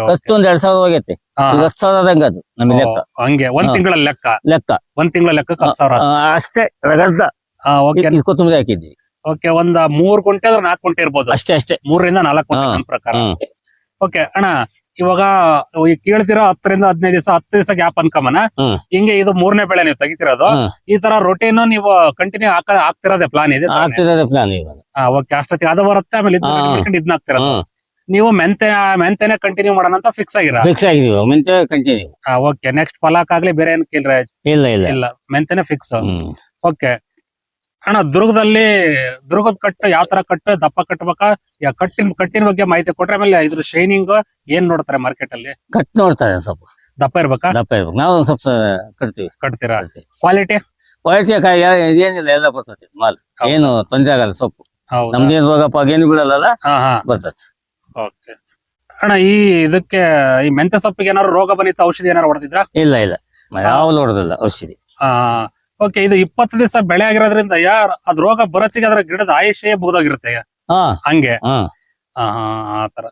ಖರ್ಚು ಒಂದ್ ಎರಡ್ ಸಾವಿರ ಹೋಗೈತೆ. ಹತ್ತು ಸಾವಿರ ಆದಂಗ ಅದು ನಮಗೆ ಲೆಕ್ಕ. ಹಂಗೆ. ಒಂದ್ ತಿಂಗಳ ಲೆಕ್ಕ? ಲೆಕ್ಕ. ಒಂದ್ ತಿಂಗಳ ಲೆಕ್ಕ ಅಷ್ಟೇ ರಗದ್ದ ಕೊತ್ತಂಬರಿ ಹಾಕಿದ್ವಿ. ಓಕೆ ಒಂದ್ ಮೂರ್ ಗುಂಟೆ ಅಂದ್ರೆ ನಾಲ್ಕು ಗುಂಟೆ ಇರ್ಬೋದು. ಅಷ್ಟೇ ಅಷ್ಟೇ. ಮೂರರಿಂದ ನಾಲ್ಕು ಹಾ. ಪ್ರಕಾರ. ಓಕೆ ಅಣ್ಣ ಇವಾಗ ಕೇಳ್ತಿರೋ ಹತ್ತರಿಂದ ಹದಿನೈದು ದಿವಸ ಹತ್ತು ದಿವಸ ಗ್ಯಾಪ್ ಅನ್ಕಮನ. ಹಿಂಗೆ ಇದು ಮೂರನೇ ಬೆಳೆ ನೀವು ತೆಗಿತಿರೋದು ಈ ತರ ರೊಟೀನ್ ನೀವು ಕಂಟಿನ್ಯೂ ಹಾಕ ಹಾಕ್ತಿರೋದೇ ಪ್ಲಾನ್ ಇದೆ ಪ್ಲಾನ್ ಇವಾಗ. ಓಕೆ ಅಷ್ಟೊತ್ತಿಗೆ ಅದು ಬರುತ್ತೆ ಆಮೇಲೆ ಇದನ್ನ ಹಾಕ್ತಿರೋದು. ನೀವು ಮೆಂತೆ ಮೆಂತೆನೆ ಕಂಟಿನ್ಯೂ ಮಾಡೋಣ ಅಂತ ಫಿಕ್ಸ್ ಆಗಿರ? ಫಿಕ್ಸ್ ಆಗಿದೀವಿ ಮೆಂತೆ ಕಂಟಿನ್ಯೂ ಓಕೆ ನೆಕ್ಸ್ಟ್ ಫಲಾಕ್ ಆಗ್ಲಿ ಬೇರೆ ಏನ್ ಕೇಳ್ರೆ? ಇಲ್ಲ ಇಲ್ಲ. ಇಲ್ಲ ಮೆಂತೆನೆ ಫಿಕ್ಸ್ ಓಕೆ ಅಣ್ಣ ದುರ್ಗದಲ್ಲಿ ದುರ್ಗದ ಕಟ್ಟು ಯಾವ ತರ ಕಟ್ಟು ದಪ್ಪ ಕಟ್ಟಬೇಕಾ ಯಾ ಕಟ್ಟಿನ ಕಟ್ಟಿನ ಬಗ್ಗೆ ಮಾಹಿತಿ ಕೊಟ್ರೆ ಆಮೇಲೆ ಇದ್ರ ಶೈನಿಂಗ್ ಏನ್ ನೋಡ್ತಾರೆ ಮಾರ್ಕೆಟ್ ಅಲ್ಲಿ? ಕಟ್ ನೋಡ್ತಾರೆ ಸ್ವಲ್ಪ. ದಪ್ಪ ಇರ್ಬೇಕಾ? ದಪ್ಪ ಇರ್ಬೇಕು. ನಾವು ಒಂದ್ ಸ್ವಲ್ಪ ಕಟ್ತೀವಿ. ಕಟ್ತೀರಾ? ಕ್ವಾಲಿಟಿ ಕ್ವಾಲಿಟಿ ಏನಿಲ್ಲ ಎಲ್ಲ ಬರ್ತದೆ. ಮಾಲ್. ಏನು ತೊಂದರೆ ಆಗಲ್ಲ ಸೊಪ್ಪು. ನಮ್ದೇನು ರೋಗಪ್ಪ ಏನು ಬೀಳಲ್ಲ ಹಾ ಬರ್ತದೆ. ಓಕೆ ಅಣ್ಣ ಈ ಇದಕ್ಕೆ ಈ ಮೆಂತೆ ಸೊಪ್ಪಿಗೆ ಏನಾದ್ರು ರೋಗ ಬಂದಿತ್ತ ಔಷಧಿ ಏನಾರು ಹೊಡೆದಿದ್ರ? ಇಲ್ಲ ಇಲ್ಲ. ಯಾವ್ದು ಹೊಡೆದಿಲ್ಲ ಔಷಧಿ. ಓಕೆ ಇದು ಇಪ್ಪತ್ತು ದಿವಸ ಬೆಳೆ ಆಗಿರೋದ್ರಿಂದ ಯಾರ್ ಅದ್ ರೋಗ ಬರತ್ತಿಗೆ ಅದ್ರ ಗಿಡದ ಆಯುಷ್ಯ ಮುಗ್ದೋಗಿರುತ್ತೆ ಹಾ. ಹಂಗೆ. ಹಾ. ಆ ಆತರ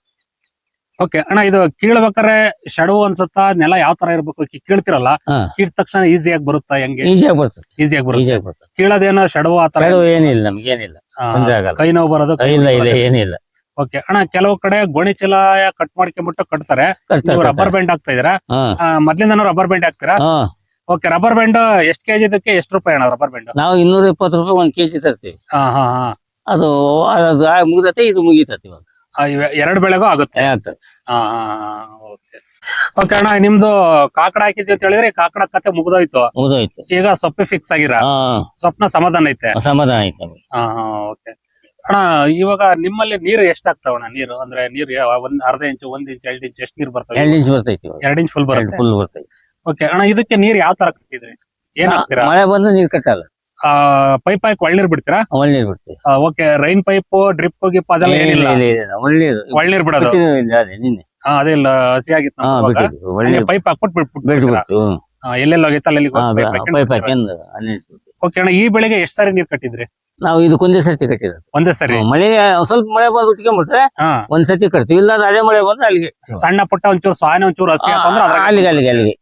ಓಕೆ ಅಣ್ಣ ಇದು ಕೀಳ್ಬೇಕಾರೆ ಶಡವು ಅನ್ಸುತ್ತಾ ನೆಲ ಯಾವ ತರ ಇರ್ಬೇಕು ಕಿ- ಕೀಳ್ತಿರಲ್ಲ? ಹಾ. ಕೀಳ್ ತಕ್ಷಣ ಈಸಿಯಾಗಿ ಬರುತ್ತಾ ಹೆಂಗೆ? ಈಸಿಯಾಗಿ ಬರ್ತದೆ. ಈಸಿಯಾಗಿ ಬರುತ್ತೆ. ಈಸಿಯಾಗಿ ಬರ್ತದೆ. ಕೀಳೋದೇನೋ ಶಡವು ಆತರ ಸೈಡು ಏನಿಲ್ಲ. ನಮ್ಗೆ ಏನಿಲ್ಲ. ಆ, ತೊಂದ್ರೆ ಆಗಲ್ಲ. ಕೈ ನೋವು ಬರೋದು ಕೈ ಇಲ್ಲ ನೋವು ಇಲ್ಲ ಬರೋದು. ಏನಿಲ್ಲ. ಓಕೆ ಅಣ್ಣ ಕೆಲವು ಕಡೆ ಗೋಣಿ ಚೀಲ ಕಟ್ ಮಾಡ್ಕೊಂಡ್ಬಿಟ್ಟು ಕಟ್ತಾರೆ. ರಬ್ಬರ್ ಕಟ್ತಾರೆ. ಬ್ಯಾಂಡ್ ಹಾಕ್ತಾ ಇದೀರಾ ಹಾ. ಮೊದ್ಲಿಂದ ರಬ್ಬರ್ ಬ್ಯಾಂಡ್ ಹಾಕ್ತೀರಾ? ಹಾ. ಓಕೆ ರಬ್ಬರ್ ಬ್ಯಾಂಡ್ ಎಷ್ಟ್ ಕೆಜಿ ಇದಕ್ಕೆ? ಎಷ್ಟು ರೂಪಾಯಿ ಅಣ್ಣ ರಬ್ಬರ್ ಬ್ಯಾಂಡ್ ನಾವು ಇನ್ನೂರ ಇಪ್ಪತ್ತು ರೂಪಾಯಿ ಒಂದ್ ಕೆಜಿ ತರ್ತೀವಿ. ಹಾ ಹಾ ಹಾ. ಅದು ಅದು ಆ ಮುಗ್ದತೆ ಇದು ಮುಗಿತತಿ ಇವಾಗ. ಆ, ಇವೆ- ಎರಡ್ ಬೆಳೆಗೂ ಆಗುತ್ತೆ. ಆಗ್ತದೆ. ಹಾ ಓಕೆ ಓಕೆ ಅಣ್ಣ ನಿಮ್ದು ಕಾಕಡ ಹಾಕಿದ್ವಿ ಅಂತ ಹೇಳಿದ್ರೆ ಕಾಕಡ ಕತೆ ಮುಗಿದೋಯ್ತು. ಮುಗಿದೋಯ್ತು. ಈಗ ಸೊಪ್ಪಿ ಫಿಕ್ಸ್ ಆಗಿರ? ಹಾ. ಸ್ವಪ್ನ ಸಮಾಧಾನ ಐತೆ? ಸಮಾಧಾನ ಐತೆ ನಮ್ಗೆ. ಹಾ ಓಕೆ ಅಣ್ಣ ಇವಾಗ ನಿಮ್ಮಲ್ಲಿ ನೀರು ಎಷ್ಟಾಗ್ತಾವ ನೀರು? ಅಂದ್ರೆ ನೀರು ಯಾವ- ಒಂದ್ ಅರ್ಧ ಇಂಚು ಒಂದ್ ಇಂಚು ಎರಡ್ ಇಂಚು ಎಷ್ಟು ನೀರು ಬರ್ತವೆ? ಎರಡು ಇಂಚ್ ಬರ್ತೈತಿ ಇವಾಗ. ಎರಡ್ ಇಂಚ್ ಫುಲ್ ಬರುತ್ತೆ? ಫುಲ್ ಬರ್ತೈತಿ. ಓಕೆ ಅಣ್ಣ ಇದಕ್ಕೆ ನೀರ್ ಯಾವ ತರ ಕಟ್ಟಿದ್ರಿ? ಏನ್ ಹಾಕ್ತೀರಾ? ಮಳೆ ಬಂದು ನೀರ್ ಕಟ್ಟಲ್ಲ. ಪೈಪ್ ಹಾಕಿ ಒಳ್ಳೀರ್ ಬಿಡ್ತೀರಾ? ಒಳ್ಳೆ ಬರ್ತೈತಿ ಓಕೆ ರೈನ್ ಪೈಪ್ ಡ್ರಿಪ್ ಗಿಪ್ ಅದೆಲ್ಲ ಏನಿಲ್ಲ? ಒಳ್ಳೇದು ಒಳ್ನೀರ್. ಬಿಡೋದು? ಅದೇ ನಿನ್ನೆ. ಹಾ, ಅದೇ ಇಲ್ಲ ಹಸಿ ಆಗಿತ್ತು ಒಳ್ಳೆ ಪೈಪ್ ಹಾಕ್ಬಿಟ್ಟು ಬಿಟ್ಟು? ಬಿಡ್ತು ಹಾ, ಎಲ್ಲೆಲ್ಲಿ ಹೋಗಿತ್ತು ಅಲ್ಲಿ ಪೈಪ್ ಹಾಕ್ಯಂದು ಅನ್ನಿಸ್ಬಿಡ್ತು. ಓಕೆ ಅಣ್ಣ ಈ ಬೆಳೆಗೆ ಎಷ್ಟ್ ಸಾರಿ ನೀರ್ ಕಟ್ಟಿದ್ರಿ? ನಾವು ಇದಕ್ಕೆ ಒಂದೇ ಸರ್ತಿ ಕಟ್ಟಿರೋದು. ಒಂದೇ ಸರಿ? ಹ್ಮ್, ಮಳೆ ಸ್ವಲ್ಪ ಮಳೆ ಬಂದು ಉಟ್ಕೊಂಡ್ಬಿಟ್ರೆ ಹಾ. ಒಂದ್ ಸತಿ ಕಟ್ತೀವಿ. ಇಲ್ಲ ಅದೇ ಮಳೆ ಬಂದ್ರೆ ಅಲ್ಲಿಗೆ ಸಣ್ಣ ಪುಟ್ಟ ಒಂಚೂರು ಸ್ವಾನೆ ಒಂಚೂರು ಹಸಿ ಆಯ್ತು ಅಂದ್ರೆ ಆ, ಅದ್ರಾಗೆ- ಅಲ್ಲಿಗೆ ಅಲ್ಲಿಗೆ ಅಲ್ಲಿಗೆ.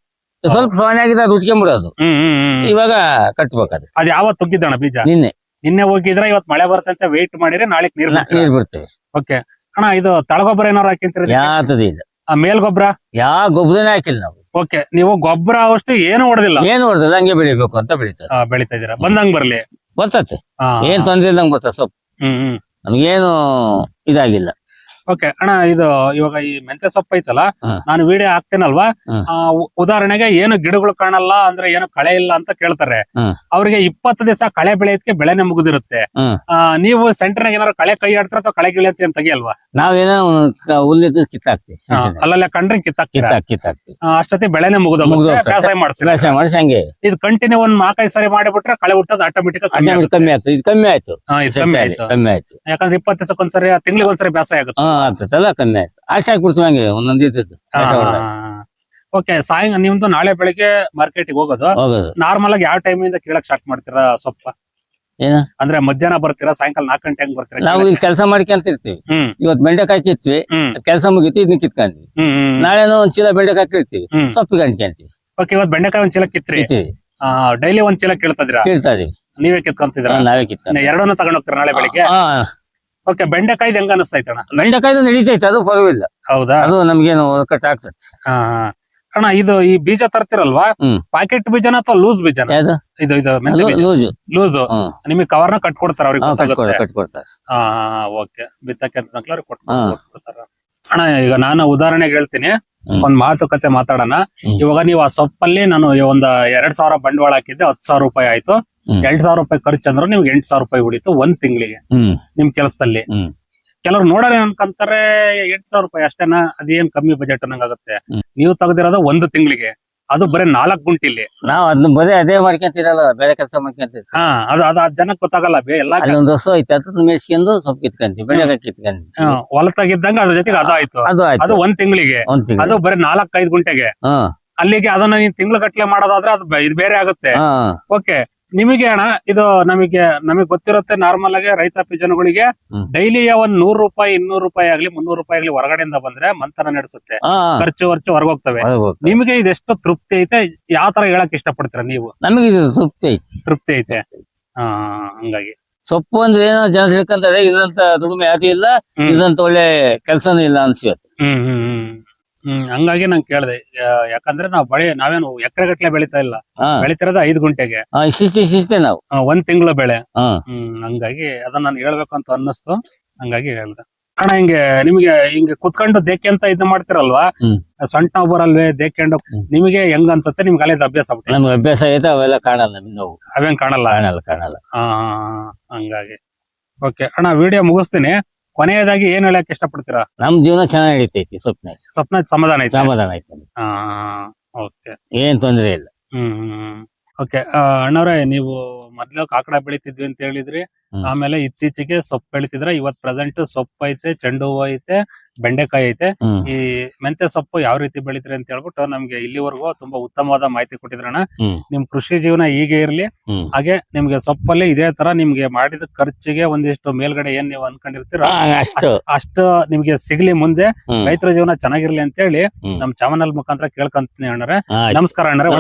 ಸ್ವಲ್ಪ ಸೋನೆ ಆಗಿದೆ ಅದು ಹ್ಮ್ ಇವಾಗ ಕಟ್ಬೇಕಾದ್ರೆ. ಅದ್ ಯಾವತ್ ತುಗ್ಗಿದ್ದಣ ಬೀಜ? ನಿನ್ನೆ. ನಿನ್ನೆ ಹೋಗಿದ್ರೆ ಇವತ್ ಮಳೆ ಬರುತ್ತೆ ವೇಟ್ ಮಾಡಿದ್ರೆ ನಾಳೆ ನೀರ್ ನೀರ್ ಬಿಡ್ತೇವೆ. ಓಕೆ ಅಣ್ಣ ಇದು ತಳಗೊಬ್ಬರ ಏನಾರು ಹಾಕಿಂತೀರಿ ಯಾತದ ಇಲ್ಲ. ಆ ಮೇಲ್ ಗೊಬ್ಬರ? ಯಾವ ಗೊಬ್ಬರನೇ ಹಾಕಿಲ್ಲ ನಾವು. ಓಕೆ ನೀವು ಗೊಬ್ಬರ ಅವಷ್ಟು ಏನು ಹೊಡೆದಿಲ್ಲ? ಏನು ಹೊಡೆದಿಲ್ಲ ಹಂಗೆ ಬೆಳಿಬೇಕು ಅಂತ ಬೆಳಿತಾರೆ ಬೆಳಿತಾ ಇದೀರಾ ಬಂದಂಗ್ ಬರ್ಲಿ. ಬರ್ತತೆ ಏನ್ ತೊಂದ್ರೆ ಇಲ್ದಂಗ್ ಬರ್ತದೆ ಸೊಪ್ಪು ಹ್ಮ್ ಹ್ಮ್. ನಮ್ಗೇನು ಇದಾಗಿಲ್ಲ. ಓಕೆ ಅಣ್ಣ ಇದು ಇವಾಗ ಈ ಮೆಂತೆ ಸೊಪ್ಪು ಐತಲ್ಲ ಹಾ. ನಾನು ವಿಡಿಯೋ ಹಾಕ್ತೇನಲ್ವಾ. ಆ, ಉ- ಉದಾಹರಣೆಗೆ ಏನು ಗಿಡಗಳು ಕಾಣಲ್ಲ ಅಂದ್ರೆ ಏನು ಕಳೆ ಇಲ್ಲ ಅಂತ ಕೇಳ್ತಾರೆ. ಅವ್ರಿಗೆ ಇಪ್ಪತ್ತು ದಿವಸ ಕಳೆ ಬೆಳೆಯೋದಕ್ಕೆ ಬೆಳೆನೆ ಮುಗಿದಿರುತ್ತೆ. ಆ, ನೀವು ಸೆಂಟರ್ನಾಗ ಏನಾರು ಕಳೆ ಕೈ ಆಡ್ತಾರ ಅಥವಾ ಕಳೆ ಗಿಳಿ ಅಂತ ತೆಗಿಯಲ್ವಾ? ನಾವೇನೋ ಹುಲ್ಲಿದ್ದು ಕಿತ್ತಾಕ್ತಿ ಆ, ಅಲ್ಲಲ್ಲೇ ಕಂಡ್ರೆ ಕಿತ್ತಾಕ್ತಿ ಕಿತ್ತಾಕ್ ಕಿತ್ತಾಕ್ತಿವಿ. ಆ, ಅಷ್ಟೊತ್ತಿ ಬೆಳೆನೆ ಮುಗಿದೋಗುತ್ತೆ. ಮುಗ್ದೋಗುತ್ತೆ. ವ್ಯವಸಾಯ ಮಾಡ್ಸಿ ವ್ಯವಸಾಯ ಮಾಡಿಸಿ ಹಂಗೆ. ಇದು ಕಂಟಿನ್ಯೂ ಒಂದ್ ನಾಲ್ಕೈದು ಸರಿ ಮಾಡಿಬಿಟ್ರೆ ಕಳೆ ಹುಟ್ಟೋದು ಆಟೋಮೆಟಿಕ್ ಕಮ್ಮಿ ಆಗುತ್ತೆ. ಕಮ್ಮಿ ಆಯ್ತು. ಇದು ಕಮ್ಮಿ ಆಯ್ತು. ಹಾ, ಇದು ಸೆಟ್ ಕಮ್ಮಿ ಆಯ್ತು. ಆಯ್ತು. ಕಮ್ಮಿ ಆಯ್ತು. ಯಾಕಂದ್ರೆ ಇಪ್ಪತ್ತು ದಿವಸಕ್ಕೊಂದ್ಸರಿ ತಿಂಗಳಿಗೆ ಒಂದ್ಸರಿ ಬೇಸಾಯ ಆಗುತ್ತೆ. ಹಾ ಆಗ್ತದಲ್ಲ ಕಮ್ಮಿ ಆಯ್ತು. ಆಸೆ ಹಾಕ್ಬಿಡ್ತೀವಿ ಹಂಗೆ ಒಂದೊಂದು ಇದ್ದದ್ದು. ಓಕೆ ಸಾಯಂಕಾಲ ನಿಮ್ದು ನಾಳೆ ಬೆಳಿಗ್ಗೆ ಮಾರ್ಕೆಟಿಗೆ ಹೋಗೋದು. ಹೋಗೋದು. ನಾರ್ಮಲ್ ಆಗಿ ಯಾವ ಟೈಮ್ ಇಂದ ಕೀಳಕ್ ಸ್ಟಾರ್ಟ್ ಮಾಡ್ತೀರಾ ಸೊಪ್ಪ ಏನ? ಅಂದ್ರೆ ಮಧ್ಯಾಹ್ನ ಬರ್ತೀರಾ ಸಾಯಂಕಾಲ ನಾಲ್ಕು ಗಂಟೆ ಹಂಗ್ ಬರ್ತೀರಾ ನಾವು ಕೀಳಕ್ಕೆ? ಇಲ್ಲಿ ಕೆಲಸ ಮಾಡ್ಕೊಂತ ಇರ್ತೀವಿ. ಹ್ಮ್. ಇವತ್ತು ಬೆಂಡೆಕಾಯಿ ಕಿತ್ವಿ. ಹ್ಮ್. ಕೆಲಸ ಮುಗೀತು ಇದನ್ನ ಕಿತ್ಕೊಂತೀವಿ ಹ್ಮ್ ಹ್ಮ್ ನಾಳೆನೋ ಒಂದ್ ಚೀಲ ಬೆಂಡೆಕಾಯಿ ಕಿರ್ತೀವಿ ಹ್ಮ್. ಸೊಪ್ಪಿಗೆ ಅಂಟ್ಕೊಂತೀವಿ ಓಕೆ ಇವತ್ತು ಬೆಂಡೆಕಾಯಿ ಒಂದ್ ಚೀಲ ಕಿತ್ರಿ. ಕಿತ್ತೀವಿ. ಡೈಲಿ ಒಂದ್ ಚೀಲ ಕೇಳ್ತಾ ಕೀಳ್ತಾ ಇದೀವಿ ನೀವೇ ಕಿತ್ಕೊಂತಿದ್ರ ನಾವೇ ಕಿತ್ತ ಎರಡನ್ನೂ ತಗೊಂಡ್ ಹೋಗ್ತೀರಾ ನಾಳೆ ಬೆಳಿಗ್ಗೆ? ಓಕೆ ಬೆಂಡೆಕಾಯಿ ಹೆಂಗ ಅನಿಸ್ತೈತಣ್ಣ? ಬೆಂಡೆಕಾಯ್ದು ನಡೀತೈತೆ ಅದು ಪರವಾಗಿಲ್ಲ. ಹೌದಾ? ಅದು ನಮ್ಗೇನು ಕಟ್ ಆಗ್ತದೆ. ಹಾ ಹಾ. ಅಣ್ಣ ಇದು ಈ ಬೀಜ ತರ್ತಿರಲ್ವಾ? ಹ್ಮ್. ಪಾಕೆಟ್ ಬೀಜನ ಅಥವಾ ಲೂಸ್ ಬೀಜನ? ಯಾವ್ದು? ಇದು ಇದು ಮೆಂತೆ ಬೀಜ. ಲೂಸ್ ಹ್ಮ್. ನಿಮಗೆ ಕವರ್ನ ಅವ್ರಿಗೆ ಗೊತ್ತಾಗುತ್ತೆ. ಕಟ್ಕೊಡ್ತಾರೆ ಕಟ್ಕೊಡ್ತಾರೆ ಹಾ ಓಕೆ ಬಿತ್ತಕ್ಕೆ ಅಂತ ಮಕ್ಳು ಹಾ. ಕೊಡ್ತಾರ ಅಣ್ಣ ಈಗ ನಾನು ಉದಾಹರಣೆಗೆ ಹೇಳ್ತೀನಿ. ಒಂದ್ ಮಾತುಕತೆ ಮಾತಾಡೋಣ. ಇವಾಗ ನೀವು ಆ ಸೊಪ್ಪಲ್ಲಿ ನಾನು ಒಂದ್ ಎರಡ್ ಸಾವಿರ ಬಂಡವಾಳ ಹಾಕಿದ್ದೆ ಹತ್ತು ಸಾವಿರ ರೂಪಾಯಿ ಆಯ್ತು. ಎರಡ್ ಸಾವಿರ ರೂಪಾಯಿ ಖರ್ಚು ಅಂದ್ರೆ ನಿಮ್ಗೆ ಎಂಟ್ ಸಾವಿರ ರೂಪಾಯಿ ಉಳಿತು ಒಂದ್ ತಿಂಗಳಿಗೆ. ನಿಮ್ ಕೆಲಸದಲ್ಲಿ. ಕೆಲವ್ರು ನೋಡೋಣ ಅನ್ಕಂತಾರೆ ಎಂಟ್ ಸಾವಿರ ರೂಪಾಯಿ ಅಷ್ಟೇನಾ? ಅದೇನ್ ಕಮ್ಮಿ ಬಜೆಟ್ ಅನ್ನಂಗಾಗತ್ತೆ. ನೀವು ತೆಗ್ದಿರೋದು ಒಂದು ತಿಂಗಳಿಗೆ. ಅದು ಬರೀ ನಾಲ್ಕು ಇಲ್ಲಿ. ನಾವ್ ಅದನ್ನ ಬರೀ ಅದೇ ಮಾಡ್ಕೊಂತಿರಲ್ಲ ಬೇರೆ ಕೆಲಸ ಮಾಡ್ಕೊಂತೀವಿ ಹಾ ಅದು ಅದು ಆ ಜನಕ್ಕೆ ಗೊತ್ತಾಗಲ್ಲ ಬೇ ಎಲ್ಲಾ ಅಲ್ಲಿ ಒಂದ್ ವರ್ಷ ಐತೆ ಅದನ್ನ ಮೇಸ್ಕೊಂಡು ಸೊಪ್ಪು ಕಿತ್ಕೊಂತೀವಿ ಬೆಳೆ ಕಿತ್ಕೊಂತೀವಿ. ಹಾ, ಹೊಲ ತೆಗಿದ್ದಂಗ ಅದ್ರ ಜೊತೆಗೆ ಅದು ಆಯ್ತು. ಅದು ಅದು ಒಂದ್ ತಿಂಗಳಿಗೆ. ಒಂದ್ ತಿಂಗಳು ಅದು ಬರೀ ನಾಲ್ಕೈದು ಐದು ಗುಂಟೆಗೆ. ಹಾ. ಅಲ್ಲಿಗೆ ಅದನ್ನ ನೀನ್ ತಿಂಗಳ ಗಟ್ಲೆ ಮಾಡೋದಾದ್ರೆ ಅದು ಬೆ- ಇದು ಬೇರೆ ಆಗುತ್ತೆ. ಹಾ. ಓಕೆ. ನಿಮಗೆ ಅಣ್ಣ ಇದು ನಮಗೆ ನಮಗೆ ಗೊತ್ತಿರುತ್ತೆ ನಾರ್ಮಲ್ ಆಗಿ ರೈತಾಪಿ ಜನಗಳಿಗೆ. ಡೈಲಿ ಒಂದ್ ನೂರ್ ರೂಪಾಯಿ ಇನ್ನೂರು ರೂಪಾಯಿ ಆಗ್ಲಿ ಮುನ್ನೂರು ರೂಪಾಯಿ ಆಗ್ಲಿ ಹೊರಗಡೆಯಿಂದ ಬಂದ್ರೆ ಮಂಥನ ನಡೆಸುತ್ತೆ. ಖರ್ಚು ಖರ್ಚು ಹೊರಗೋಗ್ತವೆ. ನಿಮಗೆ ಇದೆಷ್ಟು ತೃಪ್ತಿ ಐತೆ? ಯಾವ ತರ ಹೇಳಕ್ ಇಷ್ಟಪಡ್ತೀರಾ ನೀವು? ನಮಗೆ ಇದು ತೃಪ್ತಿ ಐತಿ. ತೃಪ್ತಿ ಐತೆ. ಹಾ ಹಂಗಾಗಿ. ಸೊಪ್ಪು ಅಂದ್ರೆ ಏನೋ ಜನ ತಿಳ್ಕೊಂತಾರೆ ಇದಂತ ದುಡಿಮೆ ಅದು ಇಲ್ಲ ಇದಂತ ಒಳ್ಳೆ ಕೆಲ್ಸನೂ ಇಲ್ಲ ಅನ್ಸುತ್ತೆ. ಹ್ಮ್ ಹ್ಮ್. ಹ್ಮ್ ಹಂಗಾಗಿ ನಂಗೆ ಕೇಳಿದೆ. ಯಾಕಂದ್ರೆ ನಾವು ಬಳೆ ನಾವೇನು ಎಕರೆ ಗಟ್ಲೆ ಬೆಳಿತಾ ಇಲ್ಲ. ಹಾ. ಬೆಳಿತಿರೋದು ಐದು ಗುಂಟೆಗೆ. ಹಾ, ಇಷ್ಟಿಷ್ಟೇ ಇಷ್ಟಿಷ್ಟೇ ನಾವು. ಆ, ಒಂದ್ ತಿಂಗಳ ಬೆಳೆ. ಹಾ. ಹ್ಮ್ ಹಂಗಾಗಿ ಅದನ್ನ ನಾನು ಹೇಳ್ಬೇಕು ಅಂತ ಅನ್ನಿಸ್ತು. ಹಂಗಾಗಿ ಹೇಳ್ದೆ. ಅಣ್ಣ ಹಿಂಗೆ ನಿಮ್ಗೆ ಹಿಂಗೆ ಕುತ್ಕೊಂಡು ದೇಕೆ ಅಂತ ಇದ್ ಮಾಡ್ತಿರಲ್ವಾ? ಹ್ಮ್. ಸೊಂಟ ನೋವು ಬರಲ್ವೇ ದೇಕೊಂಡು ಹ್ಮ್. ನಿಮಗೆ ಹೆಂಗ್ ಅನ್ಸುತ್ತೆ? ನಿಮ್ಗೆ ಅಲ್ಲೇ ಅಭ್ಯಾಸ ನಮ್ಗೆ ಅಭ್ಯಾಸ ಐತೆ ಅವೆಲ್ಲ ಕಾಣಲ್ಲ ನಿಮ್ಗೆ ಅವೇನ್ ಕಾಣಲ್ಲ? ಕಾಣಲ್ಲ ಕಾಣಲ್ಲ. ಆ ಹಂಗಾಗಿ. ಓಕೆ ಅಣ್ಣ ವಿಡಿಯೋ ಮುಗಿಸ್ತೀನಿ. ಕೊನೆಯದಾಗಿ ಏನ್ ಹೇಳಕ್ ಇಷ್ಟಪಡ್ತೀರಾ? ನಮ್ ಜೀವನ ಚೆನ್ನಾಗಿ ನಡೀತೈತಿ ಸ್ವಪ್ನ ಸ್ವಪ್ನ ಸಮಾಧಾನ ಐತೆ. ಸಮಾಧಾನ ಐತಿ. ಓಕೆ. ಏನ್ ತೊಂದ್ರೆ ಇಲ್ಲ. ಹ್ಮ್. ಓಕೆ ಅಣ್ಣವ್ರೆ ನೀವು ಮೊದ್ಲು ಕಾಕಡ ಬೆಳಿತಿದ್ವಿ ಅಂತ ಹೇಳಿದ್ರಿ. ಆಮೇಲೆ ಇತ್ತೀಚೆಗೆ ಸೊಪ್ಪು ಬೆಳಿತಿದ್ರೆ? ಇವತ್ ಪ್ರೆಸೆಂಟ್ ಸೊಪ್ಪು ಐತೆ ಚೆಂಡು ಹೂವು ಐತೆ ಬೆಂಡೆಕಾಯಿ ಐತೆ. ಈ ಮೆಂತೆ ಸೊಪ್ಪು ಯಾವ ರೀತಿ ಬೆಳಿತೀರಿ ಅಂತ ಹೇಳ್ಬಿಟ್ಟು ನಮ್ಗೆ ಇಲ್ಲಿವರೆಗೂ ತುಂಬಾ ಉತ್ತಮವಾದ ಮಾಹಿತಿ ಕೊಟ್ಟಿದ್ರಣ. ನಿಮ್ ಕೃಷಿ ಜೀವನ ಹೀಗೆ ಇರ್ಲಿ. ಹಾಗೆ ನಿಮ್ಗೆ ಸೊಪ್ಪಲ್ಲಿ ಇದೇ ತರ ನಿಮ್ಗೆ ಮಾಡಿದ ಖರ್ಚಿಗೆ ಒಂದಿಷ್ಟು ಮೇಲ್ಗಡೆ ಏನ್ ನೀವು ಅನ್ಕೊಂಡಿರ್ತೀರ? ಅಷ್ಟು. ಅಷ್ಟು ನಿಮ್ಗೆ ಸಿಗ್ಲಿ ಮುಂದೆ. ರೈತರ ಜೀವನ ಚೆನ್ನಾಗಿರ್ಲಿ ಅಂತ ಹೇಳಿ. ನಮ್ ಚಾನಲ್ ಮುಖಾಂತರ ಕೇಳ್ಕೊಂತೀನಿ ಅಣ್ಣರೇ ನಮಸ್ಕಾರ ಅಣ್ಣರೇ